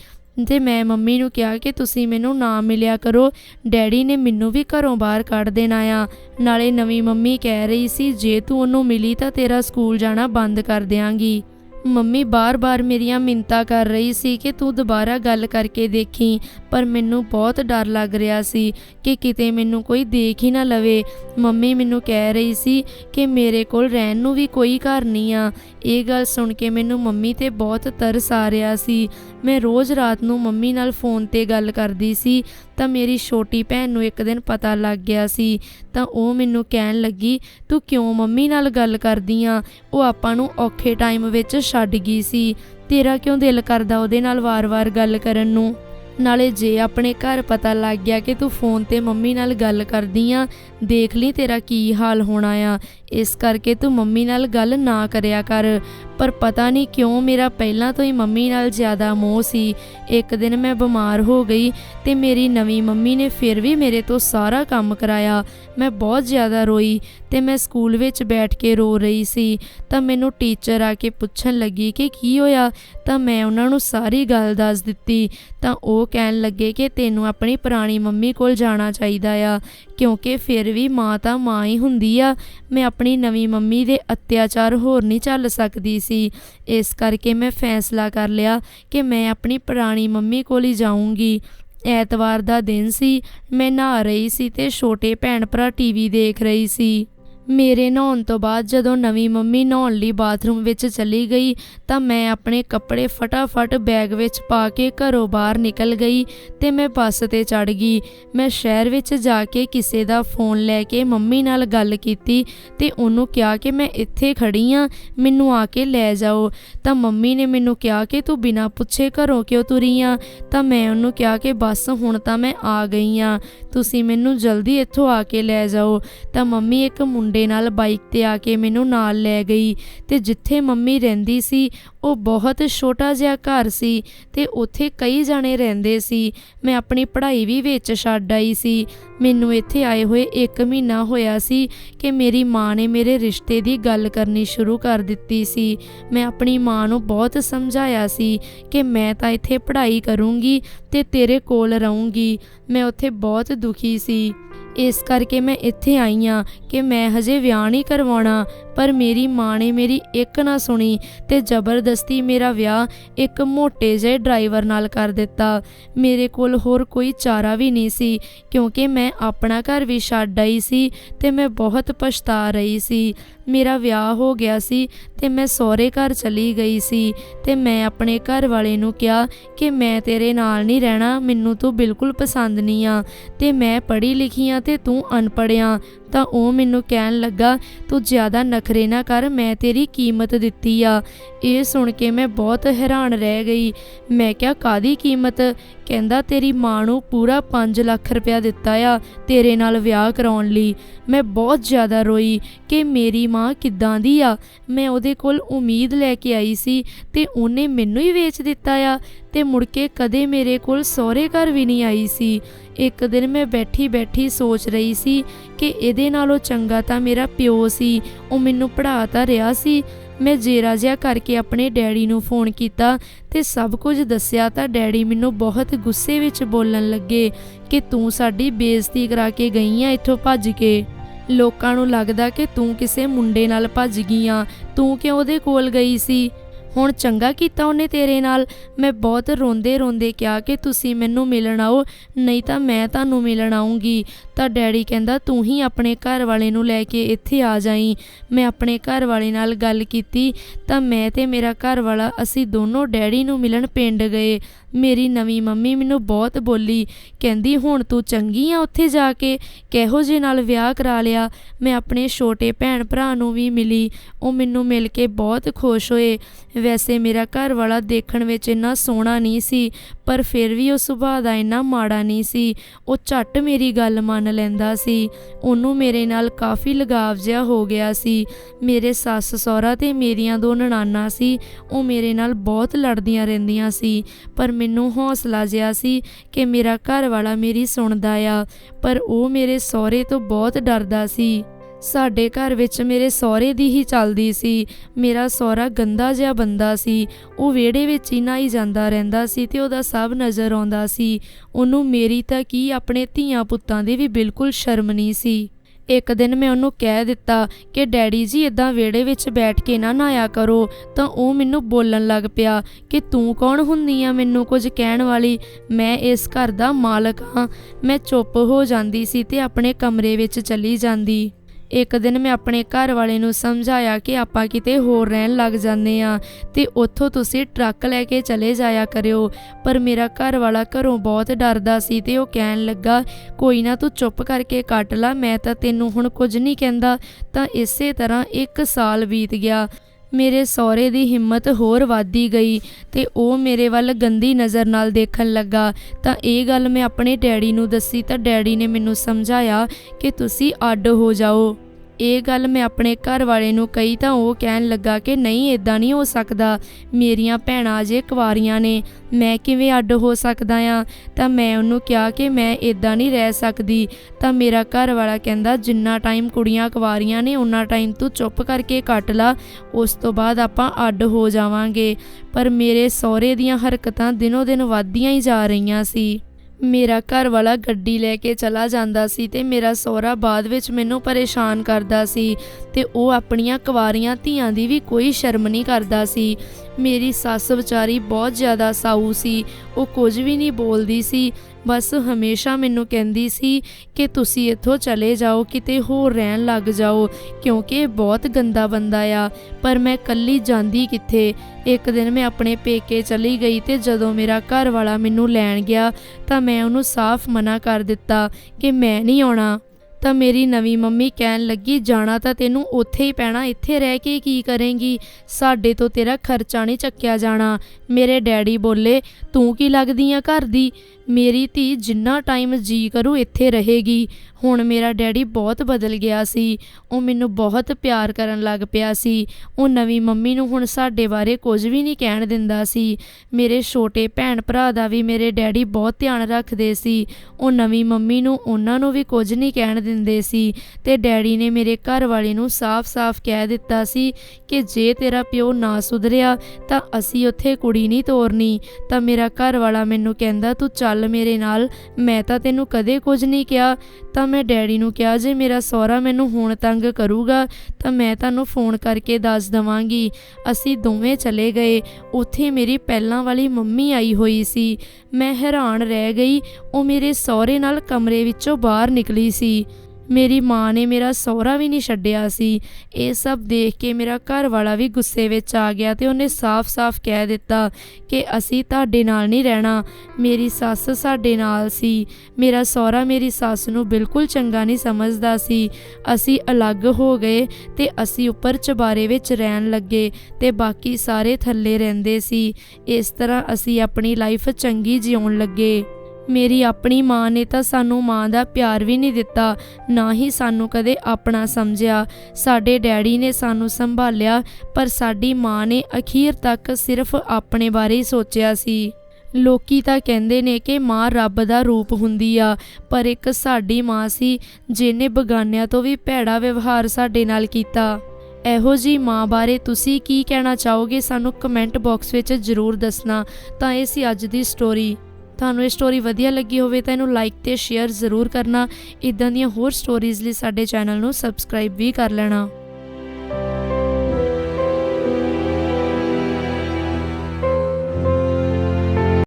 ਤੇ ਮੈਂ ਮੰਮੀ ਨੂੰ ਕਿਹਾ ਕਿ ਤੁਸੀਂ ਮੈਨੂੰ ਨਾ ਮਿਲਿਆ ਕਰੋ, ਡੈਡੀ ਨੇ ਮੈਨੂੰ ਵੀ ਘਰੋਂ ਬਾਹਰ ਕੱਢ ਦੇਣਾ ਆ। ਨਾਲੇ ਨਵੀਂ ਮੰਮੀ ਕਹਿ ਰਹੀ ਸੀ, ਜੇ ਤੂੰ ਉਹਨੂੰ ਮਿਲੀ ਤਾਂ ਤੇਰਾ ਸਕੂਲ ਜਾਣਾ ਬੰਦ ਕਰ ਦਿਆਂਗੀ। ਮੰਮੀ ਬਾਰ-ਬਾਰ ਮੇਰੀਆਂ ਮਿੰਤਾ ਕਰ ਰਹੀ ਸੀ ਕਿ ਤੂੰ ਦੁਬਾਰਾ ਗੱਲ ਕਰਕੇ ਦੇਖੀ। ਪਰ ਮੈਨੂੰ ਬਹੁਤ ਡਰ ਲੱਗ ਰਿਹਾ ਸੀ ਕਿ ਕਿਤੇ ਮੈਨੂੰ ਕੋਈ ਦੇਖ ਹੀ ਨਾ ਲਵੇ। ਮੰਮੀ ਮੈਨੂੰ ਕਹਿ ਰਹੀ ਸੀ ਕਿ ਮੇਰੇ ਕੋਲ ਰਹਿਣ ਨੂੰ ਵੀ ਕੋਈ ਘਰ ਨਹੀਂ ਆ। ਇਹ ਗੱਲ ਸੁਣ ਕੇ ਮੈਨੂੰ ਮੰਮੀ ਤੇ ਬਹੁਤ ਤਰਸ ਆ ਰਿਹਾ ਸੀ। ਮੈਂ ਰੋਜ਼ ਰਾਤ ਨੂੰ ਮੰਮੀ ਨਾਲ ਫੋਨ ਤੇ ਗੱਲ ਕਰਦੀ ਸੀ, ਤਾਂ ਮੇਰੀ ਛੋਟੀ ਭੈਣ ਨੂੰ ਇੱਕ ਦਿਨ ਪਤਾ ਲੱਗ ਗਿਆ ਸੀ, ਤਾਂ ਉਹ ਮੈਨੂੰ ਕਹਿਣ ਲੱਗੀ, ਤੂੰ ਕਿਉਂ ਮੰਮੀ ਨਾਲ ਗੱਲ ਕਰਦੀ ਆ? ਉਹ ਆਪਾਂ ਨੂੰ ਔਖੇ ਟਾਈਮ ਵਿੱਚ ਛੱਡ ਗਈ ਸੀ। ਤੇਰਾ ਕਿਉਂ ਦਿਲ ਕਰਦਾ ਉਹਦੇ ਨਾਲ ਵਾਰ-ਵਾਰ ਗੱਲ ਕਰਨ ਨੂੰ? ਨਾਲੇ ਜੇ ਆਪਣੇ ਘਰ ਪਤਾ ਲੱਗ ਗਿਆ ਕਿ ਤੂੰ ਫੋਨ ਤੇ ਮੰਮੀ ਨਾਲ ਗੱਲ ਕਰਦੀ ਆ, ਦੇਖ ਲਈ ਤੇਰਾ ਕੀ ਹਾਲ ਹੋਣਾ ਆ। ਇਸ ਕਰਕੇ ਤੂੰ ਮੰਮੀ ਨਾਲ ਗੱਲ ਨਾ ਕਰਿਆ ਕਰ। ਪਰ ਪਤਾ ਨਹੀਂ ਕਿਉਂ ਮੇਰਾ ਪਹਿਲਾਂ ਤੋਂ ਹੀ ਮੰਮੀ ਨਾਲ ਜ਼ਿਆਦਾ ਮੋਹ ਸੀ। ਇੱਕ ਦਿਨ ਮੈਂ ਬਿਮਾਰ ਹੋ ਗਈ ਤੇ ਮੇਰੀ ਨਵੀਂ ਮੰਮੀ ਨੇ ਫਿਰ ਵੀ ਮੇਰੇ ਤੋਂ ਸਾਰਾ ਕੰਮ ਕਰਾਇਆ। ਮੈਂ ਬਹੁਤ ਜ਼ਿਆਦਾ ਰੋਈ ਤੇ ਮੈਂ ਸਕੂਲ ਵਿੱਚ ਬੈਠ ਕੇ ਰੋ ਰਹੀ ਸੀ। ਤਾਂ ਮੈਨੂੰ ਟੀਚਰ ਆ ਕੇ ਪੁੱਛਣ ਲੱਗੀ ਕਿ ਕੀ ਹੋਇਆ? ਤਾਂ ਮੈਂ ਉਹਨਾਂ ਨੂੰ ਸਾਰੀ ਗੱਲ ਦੱਸ ਦਿੱਤੀ। ਤਾਂ ਉਹ ਕਹਿਣ ਲੱਗੇ ਕਿ ਤੈਨੂੰ ਆਪਣੀ ਪੁਰਾਣੀ ਮੰਮੀ ਕੋਲ ਜਾਣਾ ਚਾਹੀਦਾ ਆ। ਕਿਉਂਕਿ ਫਿਰ ਵੀ ਮਾਂ ਤਾਂ ਮਾਂ ਹੀ ਹੁੰਦੀ ਆ। ਮੈਂ ਆਪਣੀ ਨਵੀਂ ਮੰਮੀ ਦੇ ਅਤਿਆਚਾਰ ਹੋਰ ਨਹੀਂ ਝੱਲ ਸਕਦੀ ਸੀ। ਇਸ ਕਰਕੇ ਮੈਂ ਫੈਸਲਾ ਕਰ ਲਿਆ ਕਿ ਮੈਂ ਆਪਣੀ ਪੁਰਾਣੀ ਮੰਮੀ ਕੋਲ ਹੀ ਜਾਊਂਗੀ। ਐਤਵਾਰ ਦਾ ਦਿਨ ਸੀ, ਮੈਂ ਨਹਾ ਰਹੀ ਸੀ ਤੇ ਛੋਟੇ ਭੈਣ ਭਰਾ ਟੀਵੀ ਦੇਖ ਰਹੀ ਸੀ। ਮੇਰੇ ਨਹਾਉਣ ਤੋਂ ਬਾਅਦ ਜਦੋਂ ਨਵੀਂ ਮੰਮੀ ਨਹਾਉਣ ਲਈ ਬਾਥਰੂਮ ਵਿੱਚ ਚਲੀ ਗਈ ਤਾਂ ਮੈਂ ਆਪਣੇ ਕੱਪੜੇ ਫਟਾਫਟ ਬੈਗ ਵਿੱਚ ਪਾ ਕੇ ਘਰੋਂ ਬਾਹਰ ਨਿਕਲ ਗਈ ਤੇ ਮੈਂ ਬੱਸ ਤੇ ਚੜ ਗਈ। ਮੈਂ ਸ਼ਹਿਰ ਵਿੱਚ ਜਾ ਕੇ ਕਿਸੇ ਦਾ ਫੋਨ ਲੈ ਕੇ ਮੰਮੀ ਨਾਲ ਗੱਲ ਕੀਤੀ ਤੇ ਉਹਨੂੰ ਕਿਹਾ ਕਿ ਮੈਂ ਇੱਥੇ ਖੜੀ ਆ, ਮੈਨੂੰ ਆ ਕੇ ਲੈ ਜਾਓ। ਤਾਂ ਮੰਮੀ ਨੇ ਮੈਨੂੰ ਕਿਹਾ ਕਿ ਤੂੰ ਬਿਨਾਂ ਪੁੱਛੇ ਘਰੋਂ ਕਿਉਂ ਤੁਰੀ ਆ? ਤਾਂ ਮੈਂ ਉਹਨੂੰ ਕਿਹਾ ਕਿ ਬਸ ਹੁਣ ਤਾਂ ਮੈਂ ਆ ਗਈ ਆ, ਤੁਸੀਂ ਮੈਨੂੰ ਜਲਦੀ ਇੱਥੋਂ ਆ ਕੇ ਲੈ ਜਾਓ। ਤਾਂ ਮੰਮੀ ਇੱਕ ਮੁੰਡੇ ਨਾਲ ਬਾਈਕ ਤੇ ਆ ਕੇ ਮੈਨੂੰ ਨਾਲ ਲੈ ਗਈ ਤੇ ਜਿੱਥੇ ਮੰਮੀ ਰਹਿੰਦੀ ਸੀ, ਉਹ ਬਹੁਤ ਛੋਟਾ ਜਿਹਾ ਘਰ ਸੀ ਤੇ ਉੱਥੇ ਕਈ ਜਾਣੇ ਰਹਿੰਦੇ ਸੀ। ਮੈਂ ਆਪਣੀ ਪੜ੍ਹਾਈ ਵੀ ਵਿੱਚ ਛੱਡ ਆਈ ਸੀ। ਮੈਨੂੰ ਇੱਥੇ ਆਏ ਹੋਏ 1 ਮਹੀਨਾ ਹੋਇਆ ਸੀ ਕਿ ਮੇਰੀ ਮਾਂ ਨੇ ਮੇਰੇ ਰਿਸ਼ਤੇ ਦੀ ਗੱਲ ਕਰਨੀ ਸ਼ੁਰੂ ਕਰ ਦਿੱਤੀ ਸੀ। ਮੈਂ ਆਪਣੀ ਮਾਂ ਨੂੰ ਬਹੁਤ ਸਮਝਾਇਆ ਸੀ ਕਿ ਮੈਂ ਤਾਂ ਇੱਥੇ ਪੜ੍ਹਾਈ ਕਰੂੰਗੀ ਤੇ ਤੇਰੇ ਕੋਲ ਰਹੂੰਗੀ। ਮੈਂ ਉੱਥੇ ਬਹੁਤ ਦੁਖੀ ਸੀ। ਇਸ ਕਰਕੇ ਮੈਂ ਇੱਥੇ ਆਈ ਹਾਂ ਕਿ ਮੈਂ ਹਜੇ ਵਿਆਹ ਨਹੀਂ ਕਰਵਾਉਣਾ, ਪਰ ਮੇਰੀ ਮਾਂ ਨੇ ਮੇਰੀ ਇੱਕ ਨਾ ਸੁਣੀ ਤੇ ਜ਼ਬਰਦਸਤੀ ਮੇਰਾ ਵਿਆਹ ਇੱਕ ਮੋਟੇ ਜਿਹੇ ਡਰਾਈਵਰ ਨਾਲ ਕਰ ਦਿੱਤਾ। ਮੇਰੇ ਕੋਲ ਹੋਰ ਕੋਈ ਚਾਰਾ ਵੀ ਨਹੀਂ ਸੀ, ਕਿਉਂਕਿ ਮੈਂ ਆਪਣਾ ਘਰ ਵੀ ਛੱਡ ਆਈ ਸੀ ਤੇ ਮੈਂ ਬਹੁਤ ਪਛਤਾ ਰਹੀ ਸੀ। ਮੇਰਾ ਵਿਆਹ ਹੋ ਗਿਆ ਸੀ ਤੇ ਮੈਂ ਸਹੁਰੇ ਘਰ ਚਲੀ ਗਈ ਸੀ ਤੇ ਮੈਂ ਆਪਣੇ ਘਰ ਵਾਲੇ ਨੂੰ ਕਿਹਾ ਕਿ ਮੈਂ ਤੇਰੇ ਨਾਲ ਨਹੀਂ ਰਹਿਣਾ, ਮੈਨੂੰ ਤੂੰ ਬਿਲਕੁਲ ਪਸੰਦ ਨਹੀਂ ਆ ਤੇ ਮੈਂ ਪੜ੍ਹੀ ਲਿਖੀ ਆ ਤੇ ਤੂੰ ਅਨਪੜ੍ਹਿਆ ਤਾਂ ਉਹ ਮੈਨੂੰ ਕਹਿਣ ਲੱਗਾ, ਤੂੰ ਜ਼ਿਆਦਾ ਨਖਰੇ ਨਾ ਕਰ, ਮੈਂ ਤੇਰੀ ਕੀਮਤ ਦਿੱਤੀ ਆ। ਇਹ ਸੁਣ ਕੇ ਮੈਂ ਬਹੁਤ ਹੈਰਾਨ ਰਹਿ ਗਈ। ਮੈਂ ਕਿਹਾ ਕਾਦੀ ਕੀਮਤ? ਕਹਿੰਦਾ, ਤੇਰੀ ਮਾਂ ਨੂੰ ਪੂਰਾ 5 ਲੱਖ ਰੁਪਇਆ ਦਿੱਤਾ ਆ ਤੇਰੇ ਨਾਲ ਵਿਆਹ ਕਰਾਉਣ ਲਈ। ਮੈਂ ਬਹੁਤ ਜ਼ਿਆਦਾ ਰੋਈ ਕਿ ਮੇਰੀ ਮਾਂ ਕਿੱਦਾਂ ਦੀ ਆ? ਮੈਂ ਉਹਦੇ ਕੋਲ ਉਮੀਦ ਲੈ ਕੇ ਆਈ ਸੀ ਤੇ ਉਹਨੇ ਮੈਨੂੰ ਹੀ ਵੇਚ ਦਿੱਤਾ ਆ ਤੇ ਮੁੜ ਕੇ ਕਦੇ ਮੇਰੇ ਕੋਲ ਸਹੁਰੇ ਘਰ ਵੀ ਨਹੀਂ ਆਈ ਸੀ। ਇੱਕ ਦਿਨ ਮੈਂ ਬੈਠੀ ਬੈਠੀ ਸੋਚ ਰਹੀ ਸੀ ਕਿ ਇਹਦੇ ਨਾਲੋਂ ਚੰਗਾ ਤਾਂ ਮੇਰਾ ਪਿਓ ਸੀ, ਉਹ ਮੈਨੂੰ ਪੜ੍ਹਾ ਤਾਂ ਰਿਹਾ ਸੀ। ਮੈਂ ਜੇਰਾ ਜਿਹਾ ਕਰਕੇ ਆਪਣੇ ਡੈਡੀ ਨੂੰ ਫੋਨ ਕੀਤਾ ਤੇ ਸਭ ਕੁਝ ਦੱਸਿਆ ਤਾਂ ਡੈਡੀ ਮੈਨੂੰ ਬਹੁਤ ਗੁੱਸੇ ਵਿੱਚ ਬੋਲਣ ਲੱਗੇ ਕਿ ਤੂੰ ਸਾਡੀ ਬੇਇੱਜ਼ਤੀ ਕਰਾ ਕੇ ਗਈ ਆ, ਇੱਥੋਂ ਭੱਜ ਕੇ। ਲੋਕਾਂ ਨੂੰ ਲੱਗਦਾ ਕਿ ਤੂੰ ਕਿਸੇ ਮੁੰਡੇ ਨਾਲ ਭੱਜ ਗਈ ਆ, ਤੂੰ ਕਿਉਂ ਉਹਦੇ ਕੋਲ ਗਈ ਸੀ? ਹੁਣ ਚੰਗਾ ਕੀਤਾ ਉਹਨੇ ਤੇਰੇ ਨਾਲ। ਮੈਂ ਬਹੁਤ ਰੋਂਦੇ ਰੋਂਦੇ ਕਿਹਾ ਕਿ ਤੁਸੀਂ ਮੈਨੂੰ ਮਿਲਣ ਆਓ, ਨਹੀਂ ਤਾਂ ਮੈਂ ਤੁਹਾਨੂੰ ਮਿਲਣ ਆਉਂਗੀ ਤਾਂ ਡੈਡੀ ਕਹਿੰਦਾ, ਤੂੰ ਹੀ ਆਪਣੇ ਘਰ ਵਾਲੇ ਨੂੰ ਲੈ ਕੇ ਇੱਥੇ ਆ ਜਾਈ। ਮੈਂ ਆਪਣੇ ਘਰ ਵਾਲੇ ਨਾਲ ਗੱਲ ਕੀਤੀ, ਤਾਂ ਮੈਂ ਤੇ ਮੇਰਾ ਘਰ ਵਾਲਾ ਅਸੀਂ ਦੋਨੋਂ ਡੈਡੀ ਨੂੰ ਮਿਲਣ ਪਿੰਡ ਗਏ। ਮੇਰੀ ਨਵੀਂ ਮੰਮੀ ਮੈਨੂੰ ਬਹੁਤ ਬੋਲੀ, ਕਹਿੰਦੀ, ਹੁਣ ਤੂੰ ਚੰਗੀ ਆ ਉੱਥੇ ਜਾ ਕੇ, ਕਿਹੋ ਜਿਹੇ ਨਾਲ ਵਿਆਹ ਕਰਾ ਲਿਆ। ਮੈਂ ਆਪਣੇ ਛੋਟੇ ਭੈਣ ਭਰਾ ਨੂੰ ਵੀ ਮਿਲੀ, ਉਹ ਮੈਨੂੰ ਮਿਲ ਕੇ ਬਹੁਤ ਖੁਸ਼ ਹੋਏ। ਵੈਸੇ ਮੇਰਾ ਘਰ ਵਾਲਾ ਦੇਖਣ ਵਿੱਚ ਇੰਨਾ ਸੋਹਣਾ ਨਹੀਂ ਸੀ, ਪਰ ਫਿਰ ਵੀ ਉਹ ਸੁਭਾਅ ਦਾ ਇੰਨਾ ਮਾੜਾ ਨਹੀਂ ਸੀ। ਉਹ ਝੱਟ ਮੇਰੀ ਗੱਲ ਮੰਨ ਲੈਂਦਾ ਸੀ। ਉਹਨੂੰ ਮੇਰੇ ਨਾਲ ਕਾਫੀ ਲਗਾਵ ਜਿਹਾ ਹੋ ਗਿਆ ਸੀ। ਮੇਰੇ ਸੱਸ ਸਹੁਰਾ ਤੇ ਮੇਰੀਆਂ ਦੋ ਨਣਾਨਾਂ ਸੀ। ਉਹ ਮੇਰੇ ਨਾਲ ਬਹੁਤ ਲੜਦੀਆਂ ਰਹਿੰਦੀਆਂ ਸੀ। ਪਰ ਮੈਨੂੰ ਹੌਸਲਾ ਜਿਹਾ ਸੀ ਕਿ ਮੇਰਾ ਘਰ ਵਾਲਾ ਮੇਰੀ ਸੁਣਦਾ ਆ। ਪਰ ਉਹ ਮੇਰੇ ਸਹੁਰੇ ਤੋਂ ਬਹੁਤ ਡਰਦਾ ਸੀ। ਸਾਡੇ ਘਰ ਵਿੱਚ ਮੇਰੇ ਸਹੁਰੇ ਦੀ ਹੀ ਚੱਲਦੀ ਸੀ। ਮੇਰਾ ਸਹੁਰਾ ਗੰਦਾ ਜਿਹਾ ਬੰਦਾ ਸੀ। ਉਹ ਵਿਹੜੇ ਵਿੱਚ ਹੀ ਨਹਾਈ ਜਾਂਦਾ ਰਹਿੰਦਾ ਸੀ ਤੇ ਉਹਦਾ ਸਭ ਨਜ਼ਰ ਆਉਂਦਾ ਸੀ। ਉਹਨੂੰ ਮੇਰੀ ਤਾਂ ਕੀ ਆਪਣੇ ਧੀਆਂ ਪੁੱਤਾਂ ਦੀ ਵੀ ਬਿਲਕੁਲ ਸ਼ਰਮ ਨਹੀਂ ਸੀ। ਇੱਕ ਦਿਨ ਮੈਂ ਉਹਨੂੰ ਕਹਿ ਦਿੱਤਾ ਕਿ ਡੈਡੀ ਜੀ ਇਦਾਂ ਵਿਹੜੇ ਵਿੱਚ ਬੈਠ ਕੇ ਨਾ ਨਹਾਇਆ ਕਰੋ। ਤਾਂ ਉਹ ਮੈਨੂੰ ਬੋਲਣ ਲੱਗ ਪਿਆ ਕਿ ਤੂੰ ਕੌਣ ਹੁੰਦੀ ਆ ਮੈਨੂੰ ਕੁਝ ਕਹਿਣ ਵਾਲੀ? ਮੈਂ ਇਸ ਘਰ ਦਾ ਮਾਲਕ ਹਾਂ। ਮੈਂ ਚੁੱਪ ਹੋ ਜਾਂਦੀ ਸੀ ਤੇ ਆਪਣੇ ਕਮਰੇ ਵਿੱਚ ਚਲੀ ਜਾਂਦੀ। ਇੱਕ ਦਿਨ ਮੈਂ ਆਪਣੇ ਘਰ ਵਾਲੇ ਨੂੰ ਸਮਝਾਇਆ ਕਿ ਆਪਾਂ ਕਿਤੇ ਹੋਰ ਰਹਿਣ ਲੱਗ ਜਾਂਦੇ ਆ ਤੇ ਉੱਥੋਂ ਤੁਸੀਂ ਟਰੱਕ ਲੈ ਕੇ ਚਲੇ ਜਾਇਆ ਕਰਿਓ। ਪਰ ਮੇਰਾ ਘਰ ਵਾਲਾ ਘਰੋਂ ਬਹੁਤ ਡਰਦਾ ਸੀ ਤੇ ਉਹ ਕਹਿਣ ਲੱਗਾ, ਕੋਈ ਨਾ ਤੂੰ ਚੁੱਪ ਕਰਕੇ ਕੱਟ ਲਾ, ਮੈਂ ਤਾਂ ਤੈਨੂੰ ਹੁਣ ਕੁਝ ਨਹੀਂ ਕਹਿੰਦਾ। ਤਾਂ ਇਸੇ ਤਰ੍ਹਾਂ ਇੱਕ ਸਾਲ ਬੀਤ ਗਿਆ। ਮੇਰੇ ਸਹੁਰੇ ਦੀ ਹਿੰਮਤ ਹੋਰ ਵਧਦੀ ਗਈ ਤੇ ਉਹ ਮੇਰੇ ਵੱਲ ਗੰਦੀ ਨਜ਼ਰ ਨਾਲ ਦੇਖਣ ਲੱਗਾ। ਤਾਂ ਇਹ ਗੱਲ ਮੈਂ ਆਪਣੇ ਡੈਡੀ ਨੂੰ ਦੱਸੀ ਤਾਂ ਡੈਡੀ ਨੇ ਮੈਨੂੰ ਸਮਝਾਇਆ ਕਿ ਤੁਸੀਂ ਅੱਡ ਹੋ ਜਾਓ। ਇਹ ਗੱਲ ਮੈਂ ਆਪਣੇ ਘਰ ਵਾਲੇ ਨੂੰ ਕਹੀ ਤਾਂ ਉਹ ਕਹਿਣ ਲੱਗਾ ਕਿ ਨਹੀਂ ਇਦਾਂ ਨਹੀਂ ਹੋ ਸਕਦਾ। ਮੇਰੀਆਂ ਭੈਣਾਂ ਅਜੇ ਕੁਵਾਰੀਆਂ ਨੇ। ਮੈਂ ਕਿਵੇਂ ਅੱਡ ਹੋ ਸਕਦਾ ਆ? ਤਾਂ ਮੈਂ ਉਹਨੂੰ ਕਿਹਾ ਕਿ ਮੈਂ ਇਦਾਂ ਨਹੀਂ ਰਹਿ ਸਕਦੀ। ਤਾਂ ਮੇਰਾ ਘਰ ਵਾਲਾ ਕਹਿੰਦਾ, ਜਿੰਨਾ ਟਾਈਮ ਕੁੜੀਆਂ ਕੁਵਾਰੀਆਂ ਨੇ ਉਨਾ ਟਾਈਮ ਤੂੰ ਚੁੱਪ ਕਰਕੇ ਕੱਟ ਲਾ। ਉਸ ਤੋਂ ਬਾਅਦ ਆਪਾਂ ਅੱਡ ਹੋ ਜਾਵਾਂਗੇ। ਪਰ ਮੇਰੇ ਸਹੁਰੇ ਦੀਆਂ ਹਰਕਤਾਂ ਦਿਨੋ ਦਿਨ ਵੱਧਦੀਆਂ ਹੀ ਜਾ ਰਹੀਆਂ ਸੀ। ਮੇਰਾ ਘਰ ਵਾਲਾ ਗੱਡੀ ਲੈ ਕੇ ਚਲਾ ਜਾਂਦਾ ਸੀ ਤੇ ਮੇਰਾ ਸਹੁਰਾ ਬਾਅਦ ਵਿੱਚ ਮੈਨੂੰ ਪਰੇਸ਼ਾਨ ਕਰਦਾ ਸੀ ਤੇ ਉਹ ਆਪਣੀਆਂ ਕੁਵਾਰੀਆਂ ਧੀਆਂ ਦੀ ਵੀ ਕੋਈ ਸ਼ਰਮ ਨਹੀਂ ਕਰਦਾ ਸੀ। ਮੇਰੀ ਸੱਸ ਵਿਚਾਰੀ ਬਹੁਤ ਜ਼ਿਆਦਾ ਸਾਊ ਸੀ, ਉਹ ਕੁਝ ਵੀ ਨਹੀਂ ਬੋਲਦੀ ਸੀ, ਬਸ ਹਮੇਸ਼ਾ ਮੈਨੂੰ ਕਹਿੰਦੀ ਸੀ ਕਿ ਤੁਸੀਂ ਇੱਥੋਂ ਚਲੇ ਜਾਓ, ਕਿਤੇ ਹੋਰ ਰਹਿਣ ਲੱਗ ਜਾਓ, ਕਿਉਂਕਿ ਇਹ ਬਹੁਤ ਗੰਦਾ ਬੰਦਾ ਆ, ਪਰ ਮੈਂ ਕੱਲੀ ਜਾਂਦੀ ਕਿੱਥੇ? ਇੱਕ ਦਿਨ ਮੈਂ ਆਪਣੇ ਪੇਕੇ ਚਲੀ ਗਈ ਤੇ ਜਦੋਂ ਮੇਰਾ ਘਰ ਵਾਲਾ ਮੈਨੂੰ ਲੈਣ ਗਿਆ ਤਾਂ ਮੈਂ ਉਹਨੂੰ ਸਾਫ਼ ਮਨਾ ਕਰ ਦਿੱਤਾ ਕਿ ਮੈਂ ਨਹੀਂ ਆਉਣਾ। ਤਾਂ ਮੇਰੀ ਨਵੀਂ ਮੰਮੀ ਕਹਿਣ ਲੱਗੀ, ਜਾਣਾ ਤਾਂ ਤੈਨੂੰ ਉੱਥੇ ਹੀ ਪੈਣਾ, ਇੱਥੇ ਰਹਿ ਕੇ ਕੀ ਕਰੇਂਗੀ? ਸਾਡੇ ਤੋਂ ਤੇਰਾ ਖਰਚਾ ਨਹੀਂ ਚੱਕਿਆ ਜਾਣਾ। ਮੇਰੇ ਡੈਡੀ ਬੋਲੇ, ਤੂੰ ਕੀ ਲੱਗਦੀ ਆ ਘਰ ਦੀ? ਮੇਰੀ ਧੀ ਜਿੰਨਾ ਟਾਈਮ ਜੀ ਕਰੂ, ਇੱਥੇ ਰਹੇਗੀ। ਹੁਣ ਮੇਰਾ ਡੈਡੀ ਬਹੁਤ ਬਦਲ ਗਿਆ ਸੀ। ਉਹ ਮੈਨੂੰ ਬਹੁਤ ਪਿਆਰ ਕਰਨ ਲੱਗ ਪਿਆ ਸੀ। ਉਹ ਨਵੀਂ ਮੰਮੀ ਨੂੰ ਹੁਣ ਸਾਡੇ ਬਾਰੇ ਕੁਝ ਵੀ ਨਹੀਂ ਕਹਿਣ ਦਿੰਦਾ ਸੀ। ਮੇਰੇ ਛੋਟੇ ਭੈਣ ਭਰਾ ਦਾ ਵੀ ਮੇਰੇ ਡੈਡੀ ਬਹੁਤ ਧਿਆਨ ਰੱਖਦੇ ਸੀ। ਉਹ ਨਵੀਂ ਮੰਮੀ ਨੂੰ ਉਹਨਾਂ ਨੂੰ ਵੀ ਕੁਝ ਨਹੀਂ ਕਹਿਣ ਦਿੰਦੇ ਸੀ ਤੇ ਡੈਡੀ ਨੇ ਮੇਰੇ ਘਰ ਵਾਲੇ ਨੂੰ ਸਾਫ਼-ਸਾਫ਼ ਕਹਿ ਦਿੱਤਾ ਸੀ ਕਿ ਜੇ ਤੇਰਾ ਪਿਓ ਨਾ ਸੁਧਰਿਆ ਤਾਂ ਅਸੀਂ ਉੱਥੇ ਕੁੜੀ ਨਹੀਂ ਤੋਰਨੀ। ਤਾਂ ਮੇਰਾ ਘਰ ਵਾਲਾ ਮੈਨੂੰ ਕਹਿੰਦਾ, ਤੂੰ ਚੱਲ ਮੇਰੇ ਨਾਲ, ਮੈਂ ਤਾਂ ਤੈਨੂੰ ਕਦੇ ਕੁਝ ਨਹੀਂ ਕਿਹਾ। ਤਾਂ ਮੈਂ ਡੈਡੀ ਨੂੰ ਕਿਹਾ, ਜੇ ਮੇਰਾ ਸਹੁਰਾ ਮੈਨੂੰ ਹੁਣ ਤੰਗ ਕਰੂਗਾ, ਤਾਂ ਮੈਂ ਤੁਹਾਨੂੰ ਫੋਨ ਕਰਕੇ ਦੱਸ ਦਵਾਂਗੀ। ਅਸੀਂ ਦੋਵੇਂ ਚਲੇ ਗਏ। ਉੱਥੇ ਮੇਰੀ ਪਹਿਲਾਂ ਵਾਲੀ ਮੰਮੀ ਆਈ ਹੋਈ ਸੀ। ਮੈਂ ਹੈਰਾਨ ਰਹਿ ਗਈ। ਉਹ ਮੇਰੇ ਸਹੁਰੇ ਨਾਲ ਕਮਰੇ ਵਿੱਚੋਂ ਬਾਹਰ ਨਿਕਲੀ ਸੀ। ਮੇਰੀ ਮਾਂ ਨੇ ਮੇਰਾ ਸਹੁਰਾ ਵੀ ਨਹੀਂ ਛੱਡਿਆ ਸੀ। ਇਹ ਸਭ ਦੇਖ ਕੇ ਮੇਰਾ ਘਰ ਵਾਲਾ ਵੀ ਗੁੱਸੇ ਵਿੱਚ ਆ ਗਿਆ ਤੇ ਉਹਨੇ ਸਾਫ਼-ਸਾਫ਼ ਕਹਿ ਦਿੱਤਾ ਕਿ ਅਸੀਂ ਤੁਹਾਡੇ ਨਾਲ ਨਹੀਂ ਰਹਿਣਾ। ਮੇਰੀ ਸੱਸ ਸਾਡੇ ਨਾਲ ਸੀ। ਮੇਰਾ ਸਹੁਰਾ ਮੇਰੀ ਸੱਸ ਨੂੰ ਬਿਲਕੁਲ ਚੰਗਾ ਨਹੀਂ ਸਮਝਦਾ ਸੀ। ਅਸੀਂ ਅਲੱਗ ਹੋ ਗਏ ਤੇ ਅਸੀਂ ਉੱਪਰ ਚਬਾਰੇ ਵਿੱਚ ਰਹਿਣ ਲੱਗੇ ਤੇ ਬਾਕੀ ਸਾਰੇ ਥੱਲੇ ਰਹਿੰਦੇ ਸੀ। ਇਸ ਤਰ੍ਹਾਂ ਅਸੀਂ ਆਪਣੀ ਲਾਈਫ ਚੰਗੀ ਜਿਉਣ ਲੱਗੇ। ਮੇਰੀ ਆਪਣੀ ਮਾਂ ਨੇ ਤਾਂ ਸਾਨੂੰ ਮਾਂ ਦਾ ਪਿਆਰ ਵੀ ਨਹੀਂ ਦਿੱਤਾ, ਨਾ ਹੀ ਸਾਨੂੰ ਕਦੇ ਆਪਣਾ ਸਮਝਿਆ। ਸਾਡੇ ਡੈਡੀ ਨੇ ਸਾਨੂੰ ਸੰਭਾਲਿਆ, ਪਰ ਸਾਡੀ ਮਾਂ ਨੇ ਅਖੀਰ ਤੱਕ ਸਿਰਫ ਆਪਣੇ ਬਾਰੇ ਹੀ ਸੋਚਿਆ ਸੀ। ਲੋਕੀ ਤਾਂ ਕਹਿੰਦੇ ਨੇ ਕਿ ਮਾਂ ਰੱਬ ਦਾ ਰੂਪ ਹੁੰਦੀ ਆ, ਪਰ ਇੱਕ ਸਾਡੀ ਮਾਂ ਸੀ, ਜਿਹਨੇ ਬਗਾਨਿਆਂ ਤੋਂ ਵੀ ਭੈੜਾ ਵਿਵਹਾਰ ਸਾਡੇ ਨਾਲ ਕੀਤਾ। ਇਹੋ ਜੀ ਮਾਂ ਬਾਰੇ ਤੁਸੀਂ ਕੀ ਕਹਿਣਾ ਚਾਹੋਗੇ? ਸਾਨੂੰ ਕਮੈਂਟ ਬਾਕਸ ਵਿੱਚ ਜ਼ਰੂਰ ਦੱਸਣਾ। ਤਾਂ ਇਹ ਸੀ ਅੱਜ ਦੀ ਸਟੋਰੀ ਤੁਹਾਨੂੰ ਇਹ ਸਟੋਰੀ ਵਧੀਆ ਲੱਗੀ ਹੋਵੇ ਤਾਂ ਇਹਨੂੰ ਲਾਈਕ ਤੇ ਸ਼ੇਅਰ ਜ਼ਰੂਰ ਕਰਨਾ। ਇਦਾਂ ਦੀਆਂ ਹੋਰ ਸਟੋਰੀਜ਼ ਲਈ ਸਾਡੇ ਚੈਨਲ ਨੂੰ ਸਬਸਕ੍ਰਾਈਬ ਵੀ ਕਰ ਲੈਣਾ।